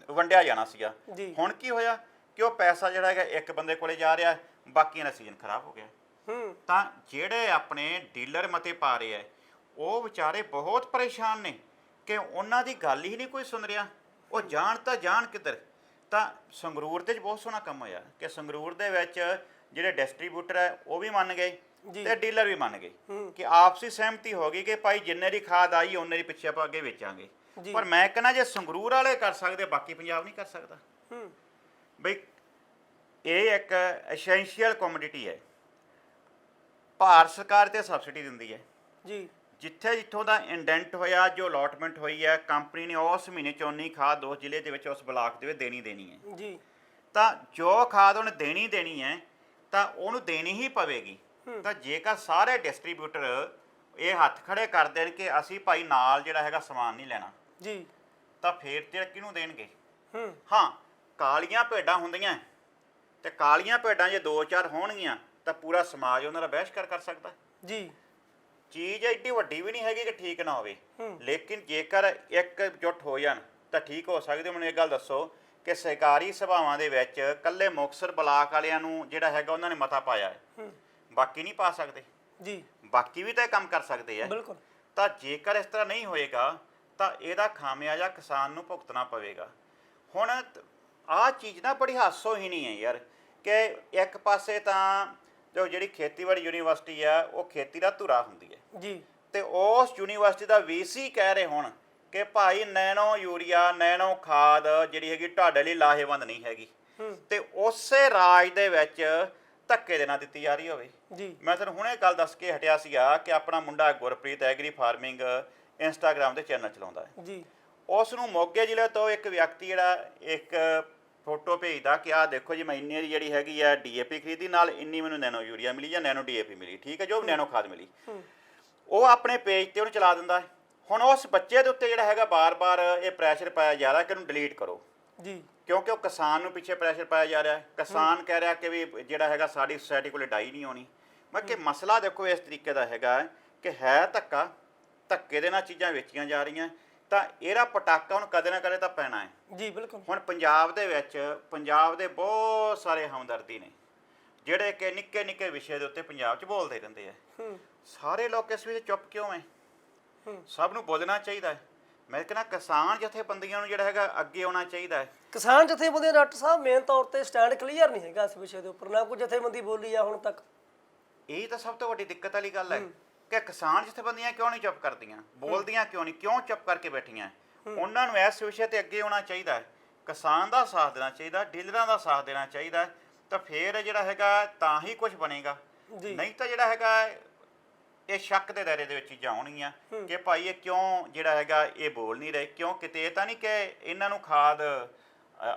ਵੰਡਿਆ ਜਾਣਾ ਸੀਗਾ। ਹੁਣ ਕੀ ਹੋਇਆ ਕਿ ਉਹ ਪੈਸਾ ਜਿਹੜਾ ਹੈਗਾ ਇੱਕ ਬੰਦੇ ਕੋਲੇ ਜਾ ਰਿਹਾ ਬਾਕੀਆਂ ਦਾ ਸੀਜ਼ਨ ਖਰਾਬ ਹੋ ਗਿਆ। ਹੂੰ। ਤਾਂ ਜਿਹੜੇ ਆਪਣੇ ਡੀਲਰ ਮਤੇ ਪਾ ਰਹੇ ਐ ਉਹ ਵਿਚਾਰੇ ਬਹੁਤ ਪਰੇਸ਼ਾਨ ਨੇ ਕਿ ਉਹਨਾਂ ਦੀ ਗੱਲ ਹੀ ਨਹੀਂ ਕੋਈ ਸੁਣ ਰਿਹਾ। ਉਹ ਜਾਣ ਤਾਂ ਜਾਣ ਕਿੱਧਰ। ਤਾਂ ਸੰਗਰੂਰ ਦੇ ਵਿੱਚ ਬਹੁਤ ਸੋਹਣਾ ਕੰਮ ਹੋਇਆ ਕਿ ਸੰਗਰੂਰ ਦੇ ਵਿੱਚ ਜਿਹੜੇ ਡਿਸਟ੍ਰੀਬਿਊਟਰ ਹੈ ਉਹ ਵੀ ਮੰਨ ਗਏ। ਤੇ ਡੀਲਰ ਵੀ ਮੰਨ ਗਏ। ਕਿ ਆਪਸੀ ਸਹਿਮਤੀ ਹੋ ਗਈ ਕਿ ਭਾਈ ਜਿੰਨੇ ਦੀ ਖਾਦ ਆਈ ਉਹਨੇ ਦੀ ਪਿੱਛੇ ਆਪਾਂ ਅੱਗੇ ਵੇਚਾਂਗੇ। ਪਰ ਮੈਂ ਕਹਿੰਦਾ ਜੇ ਸੰਗਰੂਰ ਵਾਲੇ ਕਰ ਸਕਦੇ ਬਾਕੀ ਪੰਜਾਬ ਨਹੀਂ ਕਰ ਸਕਦਾ। ਬਈ ਇਹ ਇੱਕ ਐਸੈਂਸ਼ੀਅਲ ਕਮੋਡਿਟੀ ਹੈ। ਭਾਰਤ ਸਰਕਾਰ ਤੇ ਸਬਸਿਡੀ ਦਿੰਦੀ ਹੈ। ਜੀ। ਜਿੱਥੇ ਜਿੱਥੋਂ ਦਾ ਇੰਡੈਂਟ ਹੋਇਆ ਜੋ ਅਲਾਟਮੈਂਟ ਹੋਈ ਹੈ ਕੰਪਨੀ ਨੇ ਉਸ ਮਹੀਨੇ ਚ ਉਨੀ ਖਾਦ ਉਸ ਜ਼ਿਲ੍ਹੇ ਦੇ ਵਿੱਚ ਉਸ ਬਲਾਕ ਦੇ ਵਿੱਚ ਦੇਣੀ ਦੇਣੀ ਹੈ। ਜੀ। ਤਾਂ ਜੋ ਖਾਦ ਉਹਨੇ ਦੇਣੀ ਦੇਣੀ ਹੈ ਤਾਂ ਉਹਨੂੰ ਦੇਣੀ ਹੀ ਪਵੇਗੀ। ਤਾਂ ਜੇਕਰ ਸਾਰੇ ਡਿਸਟ੍ਰੀਬਿਊਟਰ ਇਹ ਹੱਥ ਖੜੇ ਕਰ ਦੇਣ ਕਿ ਅਸੀਂ ਭਾਈ ਨਾਲ ਜਿਹੜਾ ਹੈਗਾ ਸਮਾਨ ਨਹੀਂ ਲੈਣਾ ਜੀ। ਤਾਂ ਫੇਰ ਤੇ ਕਿਹਨੂੰ ਦੇਣਗੇ? ਹੂੰ। ਹਾਂ ਕਾਲੀਆਂ ਭੇਡਾਂ ਹੁੰਦੀਆਂ ਤੇ ਕਾਲੀਆਂ ਭੇਡਾਂ ਜੇ ਦੋ ਚਾਰ ਹੋਣਗੀਆਂ ਤਾਂ ਪੂਰਾ ਸਮਾਜ ਉਹਨਾਂ ਦਾ ਬਹਿਸ਼ਕਾਰ ਕਰ ਸਕਦਾ। ਜੀ। ਚੀਜ਼ ਐਡੀ ਵੱਡੀ ਵੀ ਨਹੀਂ ਹੈਗੀ ਕਿ ਠੀਕ ਨਾ ਹੋਵੇ। ਲੇਕਿਨ ਜੇਕਰ ਇੱਕ ਜੁੱਟ ਹੋ ਜਾਣ ਤਾਂ ਠੀਕ ਹੋ ਸਕਦੇ। ਮੈਨੂੰ ਇਹ ਗੱਲ ਦੱਸੋ ਕਿ ਸਹਿਕਾਰੀ ਸਭਾਵਾਂ ਦੇ ਵਿੱਚ ਕੱਲੇ ਮੁਕਸਰ ਬਲਾਕ ਵਾਲਿਆਂ ਨੂੰ ਜਿਹੜਾ ਹੈਗਾ ਉਹਨਾਂ ਨੇ ਮਤਾ ਪਾਇਆ ਹੈ। ਹੂੰ। ਬਾਕੀ ਨਹੀਂ ਪਾ ਸਕਦੇ। ਜੀ। ਬਾਕੀ ਵੀ ਤਾਂ ਇਹ ਕੰਮ ਕਰ ਸਕਦੇ ਆ ਬਿਲਕੁਲ। ਤਾਂ ਜੇਕਰ ਇਸ ਤਰ੍ਹਾਂ ਨਹੀਂ ਹੋਏਗਾ ਤਾਂ ਇਹਦਾ ਖਾਮਿਆਜਾ ਕਿਸਾਨ ਨੂੰ ਭੁਗਤਣਾ ਪਵੇਗਾ। ਹੁਣ ਆਹ ਚੀਜ਼ ਨਾ ਬੜੀ ਹਾਸੋਹੀਣੀ ਹੈ ਯਾਰ ਕਿ ਇੱਕ ਪਾਸੇ ਤਾਂ ਜੋ ਜਿਹੜੀ ਖੇਤੀਬਾੜੀ ਯੂਨੀਵਰਸਿਟੀ ਆ ਉਹ ਖੇਤੀ ਦਾ ਧੁਰਾ ਹੁੰਦੀ ਹੈ। ਜੀ। ਤੇ ਉਸ ਯੂਨੀਵਰਸਿਟੀ ਦਾ ਵੀਸੀ ਕਹਿ ਰਹੇ ਹੁਣ ਕਿ ਭਾਈ ਨੈਨੋ ਯੂਰੀਆ ਨੈਨੋ ਖਾਦ ਜਿਹੜੀ ਹੈਗੀ ਤੁਹਾਡੇ ਲਈ ਲਾਹੇਵੰਦ ਨਹੀਂ ਹੈਗੀ। ਤੇ ਉਸੇ ਰਾਜ ਦੇ ਵਿੱਚ ਧੱਕੇ ਦੇ ਨਾਲ ਦਿੱਤੀ ਜਾ ਰਹੀ ਹੋਵੇ। ਜੀ। ਮੈਂ ਤੁਹਾਨੂੰ ਹੁਣੇ ਗੱਲ ਦੱਸ ਕੇ ਹਟਿਆ ਸੀਗਾ ਕਿ ਆਪਣਾ ਮੁੰਡਾ ਗੁਰਪ੍ਰੀਤ ਐਗਰੀ ਫਾਰਮਿੰਗ ਇੰਸਟਾਗ੍ਰam ਤੇ ਚੈਨਲ ਚਲਾਉਂਦਾ ਹੈ। ਜੀ। ਉਸ ਨੂੰ ਮੋਗੇ ਜ਼ਿਲ੍ਹੇ ਤੋਂ ਇੱਕ ਵਿਅਕਤੀ ਜਿਹੜਾ ਇੱਕ ਫੋਟੋ ਭੇਜਦਾ ਕਿ ਆਹ ਦੇਖੋ ਜੀ ਮੈਂ ਇੰਨੀ ਦੀ ਜਿਹੜੀ ਹੈਗੀ ਆ ਡੀਏਪੀ ਖਰੀਦੀ ਨਾਲ ਇੰਨੀ ਮੈਨੂੰ ਨੈਨੋ ਯੂਰੀਆ ਮਿਲੀ ਜਾਂ ਨੈਨੋ ਡੀਏਪੀ ਮਿਲੀ ਠੀਕ ਹੈ ਜੋ ਨੈਨੋ ਖਾਦ ਮਿਲੀ। ਉਹ ਆਪਣੇ ਪੇਜ ਤੇ ਉਹਨੂੰ ਚਲਾ ਦਿੰਦਾ। ਹੈ ਹੁਣ ਉਸ ਬੱਚੇ ਦੇ ਉੱਤੇ ਜਿਹੜਾ ਹੈਗਾ ਬਾਰ-ਬਾਰ ਇਹ ਪ੍ਰੈਸ਼ਰ ਪਾਇਆ ਜਾ ਰਿਹਾ ਕਿ ਇਹਨੂੰ ਡਿਲੀਟ ਕਰੋ। ਜੀ। ਕਿਉਂਕਿ ਉਹ ਕਿਸਾਨ ਨੂੰ ਪਿੱਛੇ ਪ੍ਰੈਸ਼ਰ ਪਾਇਆ ਜਾ ਰਿਹਾ। ਹੈ। ਕਿਸਾਨ ਕਹਿ ਰਿਹਾ ਕਿ ਵੀ ਜਿਹੜਾ ਹੈਗਾ ਸਾਡੀ ਸੁਸਾਇਟੀ ਕੋਲੇ ਡਾਈ ਨਹੀਂ ਆਉਣੀ। ਮੈਂ ਕਿ ਮਸਲਾ ਦੇਖੋ ਇਸ ਤਰੀਕੇ ਦਾ ਹੈਗਾ ਕਿ ਹੈ ਧੱਕਾ ਧੱਕੇ ਦੇ ਨਾਲ ਚੀਜ਼ਾਂ ਵੇਚੀਆਂ ਜਾ ਰਹੀਆਂ। ਤਾਂ ਇਹਦਾ ਪਟਾਕਾ ਹੁਣ ਕਦੇ ਨਾ ਕਦੇ ਤਾਂ ਪੈਣਾ ਹੈ। ਜੀ ਬਿਲਕੁਲ। ਹੁਣ ਪੰਜਾਬ ਦੇ ਵਿੱਚ ਪੰਜਾਬ ਦੇ ਬਹੁਤ ਸਾਰੇ ਹਮਦਰਦੀ ਨੇ ਜਿਹੜੇ ਕਿ ਨਿੱਕੇ ਨਿੱਕੇ ਵਿਸ਼ੇ ਦੇ ਉੱਤੇ ਪੰਜਾਬ 'ਚ ਬੋਲਦੇ ਰਹਿੰਦੇ ਆ। ਸਾਰੇ ਲੋਕ ਇਸ ਵਿੱਚ ਚੁੱਪ ਕਿਉਂ ਹੂੰ। ਸਭ ਨੂੰ ਬੋਲਣਾ ਚਾਹੀਦਾ ਹੈ। ਮੈਂ ਕਹਿੰਦਾ ਕਿਸਾਨ ਜਥੇਬੰਦੀਆਂ ਨੂੰ ਜਿਹੜਾ ਹੈਗਾ ਅੱਗੇ ਆਉਣਾ ਚਾਹੀਦਾ ਹੈ। ਕਿਸਾਨ ਜਥੇਬੰਦੀਆਂ ਡਾਕਟਰ ਸਾਹਿਬ ਮੇਨ ਤੌਰ ਤੇ ਸਟੈਂਡ ਕਲੀਅਰ ਨਹੀਂ ਹੈਗਾ ਇਸ ਵਿਸ਼ੇ ਦੇ ਉੱਪਰ। ਨਾ ਕੋਈ ਜਥੇਬੰਦੀ ਬੋਲੀ ਆ ਹੁਣ ਤੱਕ। ਇਹ ਤਾਂ ਸਭ ਤੋਂ ਵੱਡੀ ਦਿੱਕਤ ਵਾਲੀ ਗੱਲ ਹੈ। ਕਿ ਕਿਸਾਨ ਜਥੇਬੰਦੀਆਂ ਕਿਉਂ ਨਹੀਂ ਚੁੱਪ ਕਰਦੀਆਂ? ਬੋਲਦੀਆਂ ਕਿਉਂ ਨਹੀਂ? ਕਿਉਂ ਚੁੱਪ ਕਰਕੇ ਬੈਠੀਆਂ? ਉਹਨਾਂ ਨੂੰ ਇਸ ਵਿਸ਼ੇ ਤੇ ਅੱਗੇ ਆਉਣਾ ਚਾਹੀਦਾ ਹੈ। ਕਿਸਾਨ ਦਾ ਸਾਥ ਦੇਣਾ ਚਾਹੀਦਾ ਡੀਲਰਾਂ ਦਾ ਸਾਥ ਦੇਣਾ ਚਾਹੀਦਾ ਹੈ, ਤਾਂ ਫੇਰ ਜਿਹੜਾ ਹੈਗਾ ਤਾਂ ਹੀ ਕੁਝ ਬਣੇਗਾ। ਨਹੀਂ ਤਾਂ ਜਿਹੜਾ ਹੈਗਾ ਇਹ ਸ਼ੱਕ ਦੇ ਦਾਇਰੇ ਦੇ ਵਿੱਚ ਚੀਜ਼ਾਂ ਆਉਣਗੀਆਂ ਕਿ ਭਾਈ ਇਹ ਕਿਉਂ ਜਿਹੜਾ ਹੈਗਾ ਇਹ ਬੋਲ ਨਹੀਂ ਰਹੇ? ਕਿਉਂ ਕਿਤੇ ਇਹ ਤਾਂ ਨਹੀਂ ਕਿ ਇਹਨਾਂ ਨੂੰ ਖਾਦ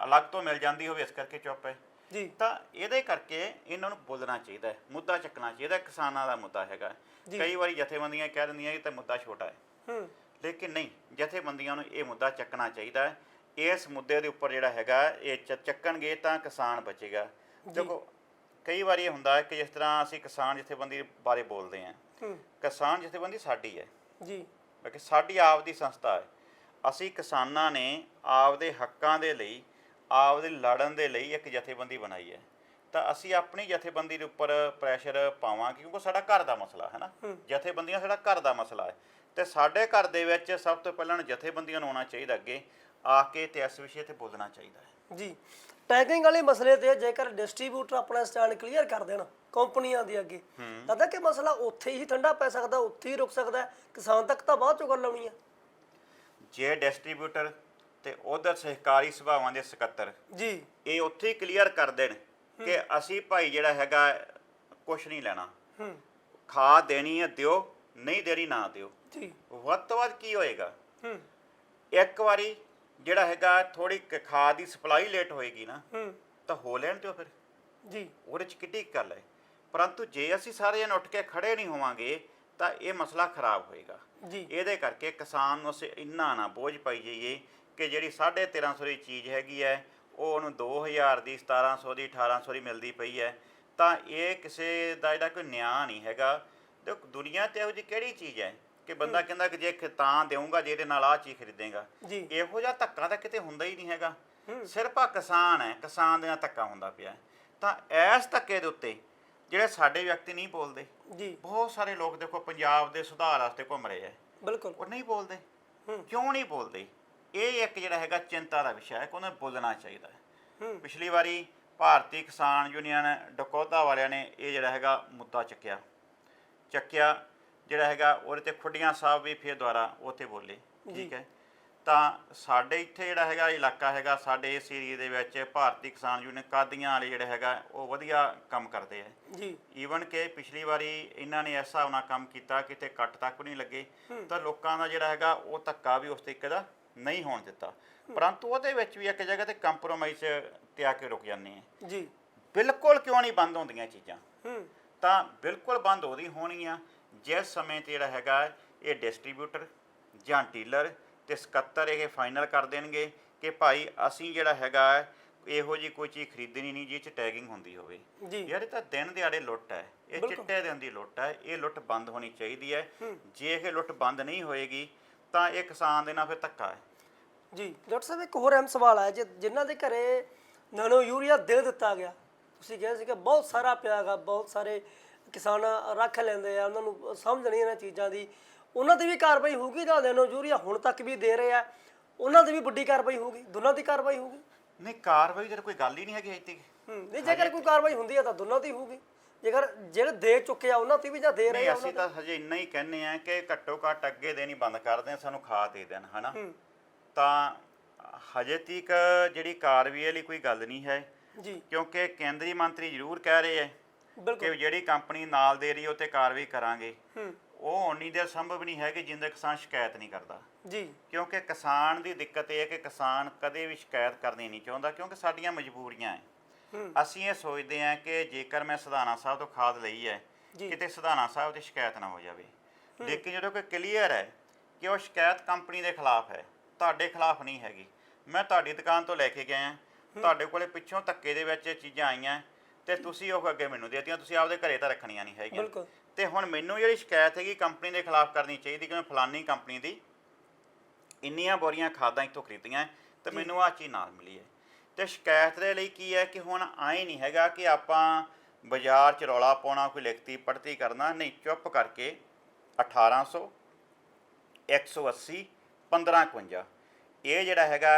ਅਲੱਗ ਤੋਂ ਮਿਲ ਜਾਂਦੀ ਹੋਵੇ ਇਸ ਕਰਕੇ ਚੁੱਪ ਹੈ। ਜੀ। ਤਾਂ ਇਹਦੇ ਕਰਕੇ ਇਹਨਾਂ ਨੂੰ ਬੋਲਣਾ ਚਾਹੀਦਾ ਹੈ ਮੁੱਦਾ ਚੱਕਣਾ ਚਾਹੀਦਾ ਹੈ, ਕਿਸਾਨਾਂ ਦਾ ਮੁੱਦਾ ਹੈਗਾ। ਕਈ ਵਾਰੀ ਜਥੇਬੰਦੀਆਂ ਕਹਿ ਦਿੰਦੀਆਂ ਇਹ ਤਾਂ ਮੁੱਦਾ ਛੋਟਾ ਹੈ। ਹੂੰ। ਲੇਕਿਨ ਨਹੀਂ ਜਥੇਬੰਦੀਆਂ ਨੂੰ ਇਹ ਮੁੱਦਾ ਚੱਕਣਾ ਚਾਹੀਦਾ ਹੈ। ਇਸ ਮੁੱਦੇ ਦੇ ਉੱਪਰ ਜਿਹੜਾ ਹੈਗਾ ਇਹ ਚ- ਚੱਕਣਗੇ ਤਾਂ ਕਿਸਾਨ ਬਚੇਗਾ। ਦੇਖੋ ਕਈ ਵਾਰੀ ਇਹ ਹੁੰਦਾ ਹੈ ਕਿ ਜਿਸ ਤਰ੍ਹਾਂ ਅਸੀਂ ਕਿਸਾਨ ਜਥੇਬੰਦੀ ਬਾਰੇ ਬੋਲਦੇ ਹਾਂ। ਹੂੰ। ਕਿਸਾਨ ਜਥੇਬੰਦੀ ਸਾਡੀ ਹੈ। ਜੀ। ਕਿ ਸਾਡੀ ਆਪ ਦੀ ਸੰਸਥਾ ਹੈ। ਅਸੀਂ ਕਿਸਾਨਾਂ ਨੇ ਆਪਦੇ ਹੱਕਾਂ ਦੇ ਲਈ ਆਪਦੇ ਲੜਨ ਦੇ ਲਈ ਇੱਕ ਜਥੇਬੰਦੀ ਬਣਾਈ ਹੈ। ਤਾਂ ਅਸੀਂ ਆਪਣੀ ਜਥੇਬੰਦੀ ਦੇ ਉੱਪਰ ਪ੍ਰੈਸ਼ਰ ਪਾਵਾਂਗੇ ਕਿਉਂਕਿ ਸਾਡਾ ਘਰ ਦਾ ਮਸਲਾ ਹੈ ਨਾ। ਜਥੇਬੰਦੀਆਂ ਸਾਡਾ ਘਰ ਦਾ ਮਸਲਾ ਹੈ। ਤੇ ਸਾਡੇ ਘਰ ਦੇ ਵਿੱਚ ਸਭ ਤੋਂ ਪਹਿਲਾਂ ਜਥੇਬੰਦੀਆਂ ਨੂੰ ਆਉਣਾ ਚਾਹੀਦਾ ਅੱਗੇ। ਆ ਕੇ ਤੇ ਇਸ ਵਿਸ਼ੇ ਤੇ ਬੋਲਣਾ ਚਾਹੀਦਾ ਹੈ। ਜੀ। ਟੈਗਿੰਗ ਵਾਲੇ ਮਸਲੇ ਤੇ ਜੇਕਰ ਡਿਸਟ੍ਰੀਬਿਊਟਰ ਆਪਣਾ ਸਟੈਂਡ ਕਲੀਅਰ ਕਰ ਦੇਣ ਕੰਪਨੀਆਂ ਦੇ ਅੱਗੇ ਤਾਂ ਕਿ ਮਸਲਾ ਉੱਥੇ ਹੀ ਠੰਡਾ ਪੈ ਸਕਦਾ ਉੱਥੇ ਹੀ ਰੁਕ ਸਕਦਾ। ਕਿਸਾਨ ਤੱਕ ਤਾਂ ਬਾਅਦ ਚੋਂ ਗੱਲ ਆਉਣੀ ਹੈ। ਜੇ ਡਿਸਟ੍ਰੀਬਿਊਟਰ ਤੇ ਉਧਰ ਸਹਿਕਾਰੀ ਸਭਾਵਾਂ ਦੇ ਸਕੱਤਰ। ਜੀ। ਇਹ ਉੱਥੇ ਕਲੀਅਰ ਕਰ ਦੇਣ ਕਿ ਅਸੀਂ ਭਾਈ ਜਿਹੜਾ ਹੈਗਾ ਕੁਝ ਨਹੀਂ ਲੈਣਾ। ਹੂੰ। ਖਾਦ ਦੇਣੀ ਹੈ ਦਿਓ ਨਹੀਂ ਦੇਣੀ ਨਾ ਦਿਓ। ਜੀ। ਵੱਧ ਤੋਂ ਵੱਧ ਕੀ ਹੋਏਗਾ? ਹੂੰ। ਇੱਕ ਵਾਰੀ ਜਿਹੜਾ ਹੈਗਾ ਥੋੜੀ ਖਾਦ ਦੀ ਸਪਲਾਈ ਲੇਟ ਹੋਏਗੀ ਨਾ ਹੂੰ। ਤਾਂ ਹੋ ਲੈਣ ਦਿਓ ਫਿਰ। ਜੀ। ਉਹਦੇ ਚ ਕਿੱਡੀ ਗੱਲ ਹੈ। ਪਰੰਤੂ ਜੇ ਅਸੀਂ ਸਾਰੇ ਜਣ ਉੱਠ ਕੇ ਖੜੇ ਨਹੀਂ ਹੋਵਾਂਗੇ ਤਾਂ ਇਹ ਮਸਲਾ ਖਰਾਬ ਹੋਏਗਾ। ਜੀ। ਇਹਦੇ ਕਰਕੇ ਕਿਸਾਨ ਨੂੰ ਅਸੀਂ ਇੰਨਾ ਨਾ ਬੋਝ ਪਾਈ ਜਾਈਏ ਕਿ ਜਿਹੜੀ 1350 ਦੀ ਚੀਜ਼ ਹੈਗੀ ਹੈ ਉਹ ਉਹਨੂੰ 2000 ਦੀ 1700 ਦੀ 1800 ਦੀ ਮਿਲਦੀ ਪਈ ਹੈ। ਤਾਂ ਇਹ ਕਿਸੇ ਦਾ ਜਿਹੜਾ ਕੋਈ ਨਿਆਂ ਨਹੀਂ ਹੈਗਾ। ਤੇ ਦੁਨੀਆ ਤੇ ਇਹੋ ਜਿਹੀ ਕਿਹੜੀ ਚੀਜ਼ ਹੈ ਕਿ ਬੰਦਾ ਕਹਿੰਦਾ ਕਿ ਜੇ ਤਾਂ ਦੇਊਂਗਾ ਜਿਹਦੇ ਨਾਲ ਆਹ ਚੀਜ਼ ਖਰੀਦੇਗਾ। ਜੀ। ਇਹੋ ਜਿਹਾ ਧੱਕਾ ਤਾਂ ਕਿਤੇ ਹੁੰਦਾ ਹੀ ਨਹੀਂ ਹੈਗਾ। ਸਿਰਫ ਆ ਕਿਸਾਨ ਹੈ ਕਿਸਾਨ ਦੇ ਨਾਲ ਧੱਕਾ ਹੁੰਦਾ ਪਿਆ। ਤਾਂ ਇਸ ਧੱਕੇ ਦੇ ਉੱਤੇ ਜਿਹੜੇ ਸਾਡੇ ਵਿਅਕਤੀ ਨਹੀਂ ਬੋਲਦੇ ਜੀ। ਬਹੁਤ ਸਾਰੇ ਲੋਕ ਦੇਖੋ ਪੰਜਾਬ ਦੇ ਸੁਧਾਰ ਵਾਸਤੇ ਘੁੰਮ ਰਹੇ ਹੈ। ਬਿਲਕੁਲ। ਉਹ ਨਹੀਂ ਬੋਲਦੇ। ਕਿਉਂ ਨਹੀਂ ਬੋਲਦੇ? ਇਹ ਇੱਕ ਜਿਹੜਾ ਹੈਗਾ ਚਿੰਤਾ ਦਾ ਵਿਸ਼ਾ ਹੈ ਕਿ ਉਹਨਾਂ ਬੋਲਣਾ ਚਾਹੀਦਾ ਹੈ। ਪਿਛਲੀ ਵਾਰੀ ਭਾਰਤੀ ਕਿਸਾਨ ਯੂਨੀਅਨ ਡਕੌਤਾ ਵਾਲਿਆਂ ਨੇ ਇਹ ਜਿਹੜਾ ਹੈਗਾ ਮੁੱਦਾ ਚੱਕਿਆ। ਚੱਕਿਆ ਜਿਹੜਾ ਹੈਗਾ ਉਹਦੇ ਤੇ ਖੁੱਡੀਆਂ ਸਾਹਿਬ ਵੀ ਫਿਰ ਦੁਆਰਾ ਉੱਥੇ ਬੋਲੇ। ਠੀਕ ਹੈ। ਤਾਂ ਸਾਡੇ ਇੱਥੇ ਜਿਹੜਾ ਹੈਗਾ ਇਲਾਕਾ ਹੈਗਾ ਸਾਡੇ ਇਸ ਏਰੀਏ ਦੇ ਵਿੱਚ ਭਾਰਤੀ ਕਿਸਾਨ ਯੂਨੀਅਨ ਕਾਦੀਆਂ ਵਾਲੇ ਜਿਹੜੇ ਹੈਗਾ ਉਹ ਵਧੀਆ ਕੰਮ ਕਰਦੇ ਆ ਜੀ। ਈਵਨ ਕਿ ਪਿਛਲੀ ਵਾਰੀ ਇਹਨਾਂ ਨੇ ਹਿਸਾਬ ਨਾਲ ਕੰਮ ਕੀਤਾ ਕਿ ਤੇ ਕੱਟ ਤੱਕ ਨਹੀਂ ਲੱਗੇ। ਤਾਂ ਲੋਕਾਂ ਦਾ ਜਿਹੜਾ ਹੈਗਾ ਉਹ ਧੱਕਾ ਵੀ ਉਸ ਤਰੀਕੇ ਦਾ ਨਹੀਂ ਹੋਣ ਦਿੱਤਾ। ਪਰੰਤੂ ਉਹਦੇ ਵਿੱਚ ਵੀ ਇੱਕ ਜਗ੍ਹਾ ਤੇ ਕੰਪਰੋਮਾਈਜ਼ ਤੇ ਆ ਕੇ ਰੁਕ ਜਾਂਦੇ ਆ ਜੀ। ਬਿਲਕੁਲ ਕਿਉਂ ਨਹੀਂ ਬੰਦ ਹੁੰਦੀਆਂ ਚੀਜ਼ਾਂ? ਹੂੰ। ਤਾਂ ਬਿਲਕੁਲ ਬੰਦ ਉਹਦੀ ਹੋਣਗੀਆਂ। ਜਿਸ ਸਮੇਂ ਤੇ ਜਿਹੜਾ ਹੈਗਾ ਇਹ ਡਿਸਟ੍ਰੀਬਿਊਟਰ ਜਾਂ ਡੀਲਰ ਤੇ ਸਕੱਤਰ ਇਹ ਫਾਈਨਲ ਕਰ ਦੇਣਗੇ ਕਿ ਭਾਈ ਅਸੀਂ ਜਿਹੜਾ ਹੈਗਾ ਇਹੋ ਜੀ ਕੋਈ ਚੀਜ਼ ਖਰੀਦਣੀ ਨਹੀਂ ਜਿਹ ਚ ਟੈਗਿੰਗ ਹੁੰਦੀ ਹੋਵੇ। ਯਾਰ ਇਹ ਤਾਂ ਦਿਨ ਦਿਹਾੜੇ ਲੁੱਟ ਹੈ। ਇਹ। ਚਿੱਟੇ ਦਿਨ ਦੀ ਲੁੱਟ ਹੈ। ਇਹ ਲੁੱਟ ਬੰਦ ਹੋਣੀ ਚਾਹੀਦੀ ਹੂੰ। ਜੇ ਇਹ ਲੁੱਟ ਬੰਦ ਨਹੀਂ ਹੋਏਗੀ ਤਾਂ ਇਹ ਕਿਸਾਨ ਦੇ ਨਾਲ ਫਿਰ ਧੱਕਾ ਹੈ। ਜੀ ਡਾਕਟਰ ਸਾਹਿਬ ਇੱਕ ਹੋਰ ਅਹਿਮ ਸਵਾਲ ਹੈ ਜੇ ਜਿਨ੍ਹਾਂ ਦੇ ਘਰੇ ਨਾਨੋ ਯੂਰੀਆ ਦੇ ਦਿੱਤਾ ਗਿਆ। ਤੁਸੀਂ ਕਿਹਾ ਸੀ ਕਿ ਬਹੁਤ ਸਾਰਾ ਪਿਆ ਹੈਗਾ ਬਹੁਤ ਸਾਰੇ ਕਿਸਾਨ ਰੱਖ ਲੈਂਦੇ ਆ ਉਹਨਾਂ ਨੂੰ ਸਮਝ ਨਹੀਂ ਇਹਨਾਂ ਚੀਜ਼ਾਂ ਦੀ। ਉਹਨਾਂ ਤੇ ਵੀ ਕਾਰਵਾਈ ਹੋਊਗੀ ਜਾਂ ਨਾਨੋ ਯੂਰੀਆ ਹੁਣ ਤੱਕ ਵੀ ਦੇ ਰਹੇ ਆ? ਉਹਨਾਂ ਤੇ ਵੀ ਵੱਡੀ ਕਾਰਵਾਈ ਹੋਊਗੀ ਦੋਨਾਂ ਦੀ ਕਾਰਵਾਈ ਹੋਊਗੀ? ਨਹੀਂ ਕਾਰਵਾਈ ਦੀ ਤਾਂ ਕੋਈ ਗੱਲ ਹੀ ਨਹੀਂ ਹੈਗੀ ਇੱਥੇ ਹੂੰ ਨਹੀਂ ਜੇਕਰ ਕੋਈ ਕਾਰਵਾਈ ਹੁੰਦੀ ਹੈ ਤਾਂ ਦੋਨਾਂ ਦੀ ਹੋਊਗੀ। ਜੇਕਰ ਜਿਹੜੇ ਦੇ ਚੁੱਕੇ ਆ ਉਹਨਾਂ ਤੇ ਵੀ ਜਾਂ ਦੇ ਰਹੇ ਨਹੀਂ ਆ ਅਸੀਂ ਤਾਂ? ਹਜੇ ਇੰਨਾ ਹੀ ਕਹਿੰਨੇ ਆ ਕਿ ਘੱਟੋ ਘੱਟ ਅੱਗੇ ਦੇ ਨਹੀਂ ਬੰਦ ਕਰ ਦੇਣ ਸਾਨੂੰ ਖਾਦ ਦੇ ਦੇਣ ਹਨਾ? ਤਾਂ ਹਜੇ ਤੀਕ ਜਿਹੜੀ ਕਾਰਵਾਈ ਵਾਲੀ ਕੋਈ ਗੱਲ ਨਹੀਂ ਹੈ। ਜੀ। ਕਿਉਂਕਿ ਕੇਂਦਰੀ ਮੰਤਰੀ ਜ਼ਰੂਰ ਕਹਿ ਰਹੇ ਹੈ ਕਿ ਜਿਹੜੀ ਕੰਪਨੀ ਨਾਲ ਦੇ ਰਹੀ ਉਹ ਤੇ ਕਾਰਵਾਈ ਕਰਾਂਗੇ। ਉਹ ਉਨੀ ਦੇਰ ਸੰਭਵ ਨਹੀਂ ਹੈ ਕਿ ਜਿੰਦਾ ਕਿਸਾਨ ਸ਼ਿਕਾਇਤ ਨਹੀਂ ਕਰਦਾ। ਜੀ। ਕਿਉਂਕਿ ਕਿਸਾਨ ਦੀ ਦਿੱਕਤ ਇਹ ਹੈ ਕਿ ਕਿਸਾਨ ਕਦੇ ਵੀ ਸ਼ਿਕਾਇਤ ਕਰਨੀ ਨਹੀਂ ਚਾਹੁੰਦਾ ਕਿਉਂਕਿ ਸਾਡੀਆਂ ਮਜਬੂਰੀਆਂ ਹੂੰ। ਅਸੀਂ ਇਹ ਸੋਚਦੇ ਹਾਂ ਕਿ ਜੇਕਰ ਮੈਂ ਸਧਾਨਾ ਸਾਹਿਬ ਤੋਂ ਖਾਦ ਲਈ ਹੈ। ਕਿਤੇ ਸਧਾਨਾ ਸਾਹਿਬ ਤੇ ਸ਼ਿਕਾਇਤ ਨਾ ਹੋ ਜਾਵੇ। ਲੇਕਿਨ ਜਦੋਂ ਕੋਈ ਕਲੀਅਰ ਹੈ ਕਿ ਉਹ ਸ਼ਿਕਾਇਤ ਕੰਪਨੀ ਦੇ ਖਿਲਾਫ ਹੈ ਤੁਹਾਡੇ ਖਿਲਾਫ ਨਹੀਂ ਹੈਗੀ। ਮੈਂ ਤੁਹਾਡੀ ਦੁਕਾਨ ਤੋਂ ਲੈ ਕੇ ਗਿਆ ਹਾਂ। ਤੁਹਾਡੇ ਕੋਲੇ ਪਿੱਛੋਂ ਧੱਕੇ ਦੇ ਵਿੱਚ ਇਹ ਚੀਜ਼ਾਂ ਆਈਆਂ ਤੇ ਤੁਸੀਂ ਉਹ ਅੱਗੇ ਮੈਨੂੰ ਦੇਤੀਆਂ। ਤੁਸੀਂ ਆਪਦੇ ਘਰੇ ਤਾਂ ਰੱਖਣੀਆਂ ਨਹੀਂ ਹੈਗੀਆਂ। ਤੇ ਹੁਣ ਮੈਨੂੰ ਜਿਹੜੀ ਸ਼ਿਕਾਇਤ ਹੈਗੀ ਕੰਪਨੀ ਦੇ ਖਿਲਾਫ ਕਰਨੀ ਚਾਹੀਦੀ ਕਿ ਮੈਂ ਫਲਾਨੀ ਕੰਪਨੀ ਦੀ ਇੰਨੀਆਂ ਬੋਰੀਆਂ ਖਾਦਾਂ ਇੱਥੋਂ ਖਰੀਦੀਆਂ ਤੇ ਮੈਨੂੰ ਆਹ ਚੀਜ਼ ਨਾਲ ਮਿਲੀ ਹੈ। ਤੇ ਸ਼ਿਕਾਇਤ ਦੇ ਲਈ ਕੀ ਹੈ ਕਿ ਹੁਣ ਆਏ ਨਹੀਂ ਹੈਗਾ ਕਿ ਆਪਾਂ ਬਾਜ਼ਾਰ 'ਚ ਰੌਲਾ ਪਾਉਣਾ ਕੋਈ ਲਿਖਤੀ ਪੜਤੀ ਕਰਨਾ ਨਹੀਂ ਚੁੱਪ ਕਰਕੇ 1800 180 1551 ਇਹ ਜਿਹੜਾ ਹੈਗਾ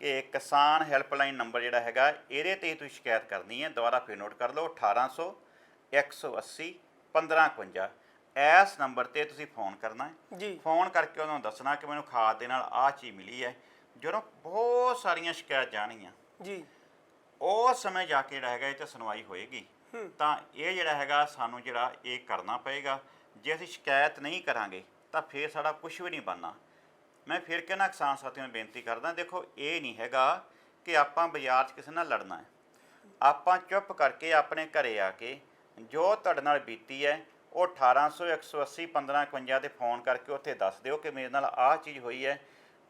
ਕਿ ਕਿਸਾਨ ਹੈਲਪਲਾਈਨ ਨੰਬਰ ਜਿਹੜਾ ਹੈਗਾ ਇਹਦੇ ਤੇ ਤੁਸੀਂ ਸ਼ਿਕਾਇਤ ਕਰਨੀ ਹੈ। ਦੁਬਾਰਾ ਫਿਰ ਨੋਟ ਕਰ ਲਓ 1800 180 1551 ਇਸ ਨੰਬਰ ਤੇ ਤੁਸੀਂ ਫੋਨ ਕਰਨਾ ਹੈ। ਜੀ। ਫੋਨ ਕਰਕੇ ਉਹਨਾਂ ਨੂੰ ਦੱਸਣਾ ਕਿ ਮੈਨੂੰ ਖਾਦ ਦੇ ਨਾਲ ਆਹ ਚੀਜ਼ ਮਿਲੀ ਹੈ। ਜਦੋਂ ਬਹੁਤ ਸਾਰੀਆਂ ਸ਼ਿਕਾਇਤ ਜਾਣਗੀਆਂ ਜੀ। ਉਸ ਸਮੇਂ ਜਾ ਕੇ ਜਿਹੜਾ ਹੈਗਾ ਇਹ ਤੇ ਸੁਣਵਾਈ ਹੋਏਗੀ। ਹੂੰ। ਤਾਂ ਇਹ ਜਿਹੜਾ ਹੈਗਾ ਸਾਨੂੰ ਜਿਹੜਾ ਇਹ ਕਰਨਾ ਪਏਗਾ। ਜੇ ਅਸੀਂ ਸ਼ਿਕਾਇਤ ਨਹੀਂ ਕਰਾਂਗੇ ਤਾਂ ਫੇਰ ਸਾਡਾ ਕੁਝ ਵੀ ਨਹੀਂ ਬਣਨਾ। ਮੈਂ ਫਿਰ ਕਹਿਣਾ ਕਿਸਾਨ ਸਾਥੀਆਂ ਨੂੰ ਬੇਨਤੀ ਕਰਦਾ ਦੇਖੋ ਇਹ ਨਹੀਂ ਹੈਗਾ ਕਿ ਆਪਾਂ ਬਾਜ਼ਾਰ 'ਚ ਕਿਸੇ ਨਾਲ ਲੜਨਾ ਹੈ। ਆਪਾਂ ਚੁੱਪ ਕਰਕੇ ਆਪਣੇ ਘਰੇ ਆ ਕੇ ਜੋ ਤੁਹਾਡੇ ਨਾਲ ਬੀਤੀ ਹੈ ਉਹ 1800 180 1551 ਤੇ ਫੋਨ ਕਰਕੇ ਉੱਥੇ ਦੱਸ ਦਿਓ ਕਿ ਮੇਰੇ ਨਾਲ ਆਹ ਚੀਜ਼ ਹੋਈ ਹੈ।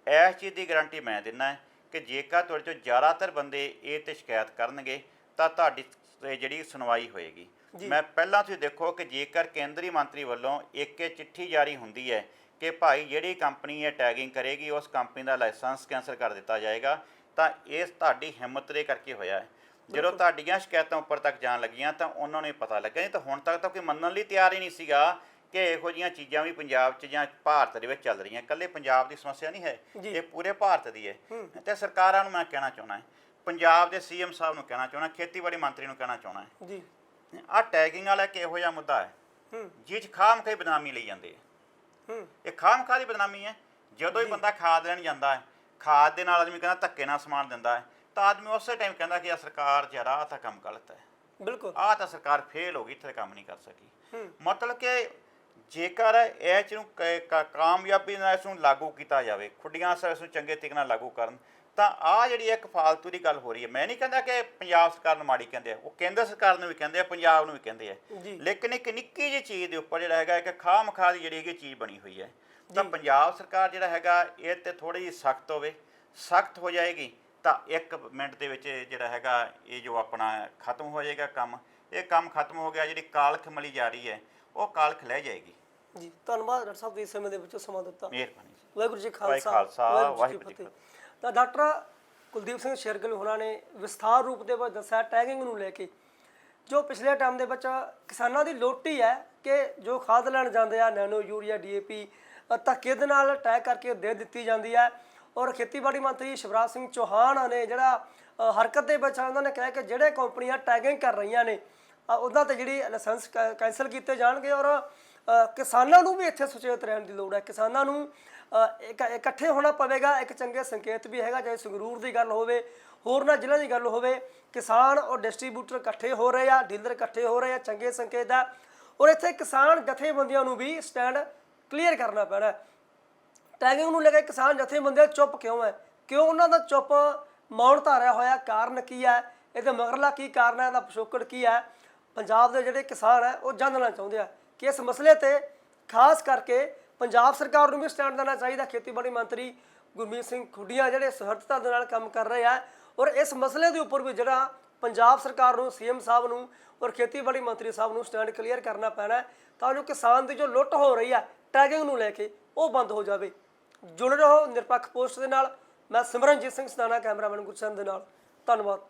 ਇਸ ਚੀਜ਼ ਦੀ ਗਾਰੰਟੀ ਮੈਂ ਦਿੰਦਾ। ਕਿ ਜੇਕਰ ਤੁਹਾਡੇ ਚੋਂ ਜ਼ਿਆਦਾਤਰ ਬੰਦੇ ਇਹ ਤੇ ਸ਼ਿਕਾਇਤ ਕਰਨਗੇ ਤਾਂ ਤੁਹਾਡੀ ਤੇ ਜਿਹੜੀ ਸੁਣਵਾਈ ਹੋਏਗੀ। ਮੈਂ ਪਹਿਲਾਂ ਤੁਸੀਂ ਦੇਖੋ ਕਿ ਜੇਕਰ ਕੇਂਦਰੀ ਮੰਤਰੀ ਵੱਲੋਂ ਇੱਕ ਇਹ ਚਿੱਠੀ ਜਾਰੀ ਹੁੰਦੀ ਹੈ ਕਿ ਭਾਈ ਜਿਹੜੀ ਕੰਪਨੀ ਇਹ ਟੈਗਿੰਗ ਕਰੇਗੀ ਉਸ ਕੰਪਨੀ ਦਾ ਲਾਇਸੈਂਸ ਕੈਂਸਲ ਕਰ ਦਿੱਤਾ ਜਾਏਗਾ ਤਾਂ ਇਹ ਤੁਹਾਡੀ ਹਿੰਮਤ ਦੇ ਕਰਕੇ ਹੋਇਆ ਹੈ। ਜਦੋਂ ਤੁਹਾਡੀਆਂ ਸ਼ਿਕਾਇਤਾਂ ਉੱਪਰ ਤੱਕ ਜਾਣ ਲੱਗੀਆਂ ਤਾਂ ਉਹਨਾਂ ਨੂੰ ਇਹ ਪਤਾ ਲੱਗਿਆ। ਨਹੀਂ ਤਾਂ ਹੁਣ ਤੱਕ ਤਾਂ ਕੋਈ ਮੰਨਣ ਲਈ ਤਿਆਰ ਹੀ ਨਹੀਂ ਸੀਗਾ ਕਿ ਇਹੋ ਜਿਹੀਆਂ ਚੀਜ਼ਾਂ ਵੀ ਪੰਜਾਬ 'ਚ ਜਾਂ ਭਾਰਤ ਦੇ ਵਿੱਚ ਚੱਲ ਰਹੀਆਂ। ਇਕੱਲੇ ਪੰਜਾਬ ਦੀ ਸਮੱਸਿਆ ਨਹੀਂ ਹੈ। ਇਹ ਪੂਰੇ ਭਾਰਤ ਦੀ ਹੈ। ਤੇ ਸਰਕਾਰਾਂ ਨੂੰ ਮੈਂ ਕਹਿਣਾ ਚਾਹੁੰਦਾ ਪੰਜਾਬ ਦੇ ਸੀਐਮ ਸਾਹਿਬ ਨੂੰ ਕਹਿਣਾ ਚਾਹੁੰਦਾ ਖੇਤੀਬਾੜੀ ਮੰਤਰੀ ਨੂੰ ਕਹਿਣਾ ਚਾਹੁੰਦਾ ਜੀ। ਆਹ ਟੈਗਿੰਗ ਵਾਲਾ ਕਿ ਇਹੋ ਜਿਹਾ ਮੁੱਦਾ ਹੈ। 'ਚ ਖਾਮ ਖਾਈ ਬਦਨਾਮੀ ਲਈ ਜਾਂਦੇ ਆ ਹੂੰ। ਇਹ ਖਾਮ ਖਾ ਦੀ ਬਦਨਾਮੀ ਹੈ। ਜਦੋਂ ਹੀ ਬੰਦਾ ਖਾਦ ਲੈਣ ਜਾਂਦਾ ਹੈ ਖਾਦ ਦੇ ਨਾਲ ਆਦਮੀ ਕਹਿੰਦਾ ਧੱਕੇ ਨਾਲ ਸਮਾਨ ਦਿੰਦਾ ਹੈ ਤਾਂ ਆਦਮੀ ਉਸੇ ਟਾਈਮ ਕਹਿੰਦਾ ਕਿ ਆ ਸਰਕਾਰ ਜਰਾ ਤਾਂ ਕੰਮ ਗਲਤ ਹੈ। ਬਿਲਕੁਲ। ਆਹ ਤਾਂ ਸਰਕਾਰ ਫੇਲ ਹੋ ਗਈ ਇੱਥੇ ਕੰਮ ਨਹੀਂ ਕਰ ਸਕੀ। ਮਤਲਬ ਕਿ ਜੇਕਰ ਇਹ ਚ ਨੂੰ ਕ- ਕ- ਕਾਮਯਾਬੀ ਨਾਲ ਇਸ ਨੂੰ ਲਾਗੂ ਕੀਤਾ ਜਾਵੇ ਖੁੱਡੀਆਂ ਸਰ ਇਸ ਨੂੰ ਚੰਗੇ ਤਰੀਕੇ ਨਾਲ ਲਾਗੂ ਕਰਨ ਤਾਂ ਆ ਜਿਹੜੀ ਇੱਕ ਫਾਲਤੂ ਦੀ ਗੱਲ ਹੋ ਰਹੀ ਹੈ ਮੈਂ ਨਹੀਂ ਕਹਿੰਦਾ ਕਿ ਪੰਜਾਬ ਸਰਕਾਰ ਨੂੰ ਮਾੜੀ ਕਹਿੰਦੇ ਆ ਉਹ ਕੇਂਦਰ ਸਰਕਾਰ ਨੂੰ ਵੀ ਕਹਿੰਦੇ ਆ ਪੰਜਾਬ ਨੂੰ ਵੀ ਕਹਿੰਦੇ ਆ। ਜੀ। ਲੇਕਿਨ ਇੱਕ ਨਿੱਕੀ ਜਿਹੀ ਚੀਜ਼ ਦੇ ਉੱਪਰ ਜਿਹੜਾ ਹੈਗਾ ਇੱਕ ਖਾਮ ਦੀ ਜਿਹੜੀ ਹੈਗੀ ਚੀਜ਼ ਬਣੀ ਹੋਈ ਹੈ। ਤਾਂ ਪੰਜਾਬ ਸਰਕਾਰ ਜਿਹੜਾ ਹੈਗਾ ਇਹ ਤੇ ਥੋੜੀ ਜਿਹੀ ਸਖਤ ਹੋਵੇ ਸਖਤ ਹੋ ਜਾਏਗੀ ਤਾਂ ਇੱਕ ਮਿੰਟ ਦੇ ਵਿੱਚ ਜਿਹੜਾ ਹੈਗਾ ਇਹ ਜੋ ਆਪਣਾ ਖਤਮ ਹੋ ਜਾਏਗਾ ਕੰਮ ਇਹ ਕੰਮ ਖਤਮ ਹੋ ਗਿਆ ਜਿਹੜੀ ਕਾਲਖ ਮਲੀ ਜਾ ਰਹੀ ਹੈ ਉਹ ਕਾਲਖ ਲੈ ਜਾਏਗੀ। ਜੀ ਧੰਨਵਾਦ ਡਾਕਟਰ ਸਾਹਿਬ ਇਸ ਸਮੇਂ ਦੇ ਵਿੱਚ ਸਮਾਂ ਦਿੱਤਾ। ਮਿਹਰਬਾਨੀ ਜੀ। ਵਾਹਿਗੁਰੂ ਜੀ ਖਾਲਸਾ ਖਾਲਸਾ, ਵਾਹਿਗੁਰੂ ਜੀ ਫਤਿਹ। ਤਾਂ ਡਾਕਟਰ ਕੁਲਦੀਪ ਸਿੰਘ ਸ਼ੇਰਗਿੱਲ ਹੋਣਾ ਨੇ ਵਿਸਥਾਰ ਰੂਪ ਦੇ ਵਿੱਚ ਦੱਸਿਆ ਟੈਗਿੰਗ ਨੂੰ ਲੈ ਕੇ ਜੋ ਪਿਛਲੇ ਟਾਈਮ ਦੇ ਵਿੱਚ ਕਿਸਾਨਾਂ ਦੀ ਲੋਟੀ ਹੈ ਕਿ ਜੋ ਖਾਦ ਲੈਣ ਜਾਂਦੇ ਆ ਨੈਨੋ ਯੂਰੀਆ ਡੀਏਪੀ ਧੱਕੇ ਦੇ ਨਾਲ ਟੈਗ ਕਰਕੇ ਦੇ ਦਿੱਤੀ ਜਾਂਦੀ ਹੈ? ਔਰ ਖੇਤੀਬਾੜੀ ਮੰਤਰੀ ਸ਼ਿਵਰਾਜ ਸਿੰਘ ਚੌਹਾਨ ਨੇ ਜਿਹੜਾ ਹਰਕਤ ਦੇ ਵਿੱਚ ਉਹਨਾਂ ਨੇ ਕਿਹਾ ਕਿ ਜਿਹੜੇ ਕੰਪਨੀਆਂ ਟੈਗਿੰਗ ਕਰ ਰਹੀਆਂ ਨੇ ਉਹਨਾਂ ਤੇ ਜਿਹੜੀ ਲਾਇਸੈਂਸ ਕੈ- ਕੈਂਸਲ ਕੀਤੇ ਜਾਣਗੇ ਔਰ ਕਿਸਾਨਾਂ ਨੂੰ ਵੀ ਇੱਥੇ ਸੁਚੇਤ ਰਹਿਣ ਦੀ ਲੋੜ ਹੈ। ਕਿਸਾਨਾਂ ਨੂੰ ਇਕੱਠੇ ਹੋਣਾ ਪਵੇਗਾ, ਇੱਕ ਚੰਗੇ ਸੰਕੇਤ ਵੀ ਹੈਗਾ, ਚਾਹੇ ਸੰਗਰੂਰ ਦੀ ਗੱਲ ਹੋਵੇ ਹੋਰਨਾਂ ਜ਼ਿਲ੍ਹਿਆਂ ਦੀ ਗੱਲ ਹੋਵੇ, ਕਿਸਾਨ ਔਰ ਡਿਸਟ੍ਰੀਬਿਊਟਰ ਇਕੱਠੇ ਹੋ ਰਹੇ ਆ ਡੀਲਰ ਇਕੱਠੇ ਹੋ ਰਹੇ ਆ, ਚੰਗੇ ਸੰਕੇਤ ਦਾ ਔਰ ਇੱਥੇ ਕਿਸਾਨ ਜਥੇਬੰਦੀਆਂ ਨੂੰ ਵੀ ਸਟੈਂਡ ਕਲੀਅਰ ਕਰਨਾ ਪੈਣਾ ਹੈ। ਟੈਗਿੰਗ ਨੂੰ ਲੈ ਕੇ ਕਿਸਾਨ ਜਥੇਬੰਦੀਆਂ ਚੁੱਪ ਕਿਉਂ ਹੈ? ਕਿਉਂ ਉਹਨਾਂ ਦਾ ਚੁੱਪ ਮੌਨ ਧਾਰਿਆ ਹੋਇਆ? ਕਾਰਨ ਕੀ ਹੈ? ਇਹਦੇ ਮਗਰਲਾ ਕੀ ਕਾਰਨ ਹੈ? ਇਹਦਾ ਪਿਛੋਕੜ ਕੀ ਹੈ? ਪੰਜਾਬ ਦੇ ਜਿਹੜੇ ਕਿਸਾਨ ਹੈ, ਉਹ ਜਾਣਨਾ ਚਾਹੁੰਦੇ ਆ ਕਿ ਇਸ ਮਸਲੇ ਤੇ ਖਾਸ ਕਰਕੇ ਪੰਜਾਬ ਸਰਕਾਰ ਨੂੰ ਵੀ ਸਟੈਂਡ ਦੇਣਾ ਚਾਹੀਦਾ। ਖੇਤੀਬਾੜੀ ਮੰਤਰੀ ਗੁਰਮੀਤ ਸਿੰਘ ਖੁੱਡੀਆਂ ਜਿਹੜੇ ਸਹਰਦਤਾ ਦੇ ਨਾਲ ਕੰਮ ਕਰ ਰਹੇ ਆ ਔਰ ਇਸ ਮਸਲੇ ਦੇ ਉੱਪਰ ਵੀ ਜਿਹੜਾ ਪੰਜਾਬ ਸਰਕਾਰ ਨੂੰ, ਸੀਐਮ ਸਾਹਿਬ ਨੂੰ ਔਰ ਖੇਤੀਬਾੜੀ ਮੰਤਰੀ ਸਾਹਿਬ ਨੂੰ ਸਟੈਂਡ ਕਲੀਅਰ ਕਰਨਾ ਪੈਣਾ ਤਾਂ ਜੋ ਕਿਸਾਨ ਦੀ ਜੋ ਲੁੱਟ ਹੋ ਰਹੀ ਹੈ ਟੈਗਿੰਗ ਨੂੰ ਲੈ ਕੇ ਉਹ ਬੰਦ ਹੋ ਜਾਵੇ। ਜੁੜ ਰਹੋ ਨਿਰਪੱਖ ਪੋਸਟ ਦੇ ਨਾਲ। ਮੈਂ ਸਿਮਰਨਜੀਤ ਸਿੰਘ ਸਦਾਨਾ ਕੈਮਰਾਮੈਨ ਗੁਰਚਰਨ ਦੇ ਨਾਲ। ਧੰਨਵਾਦ।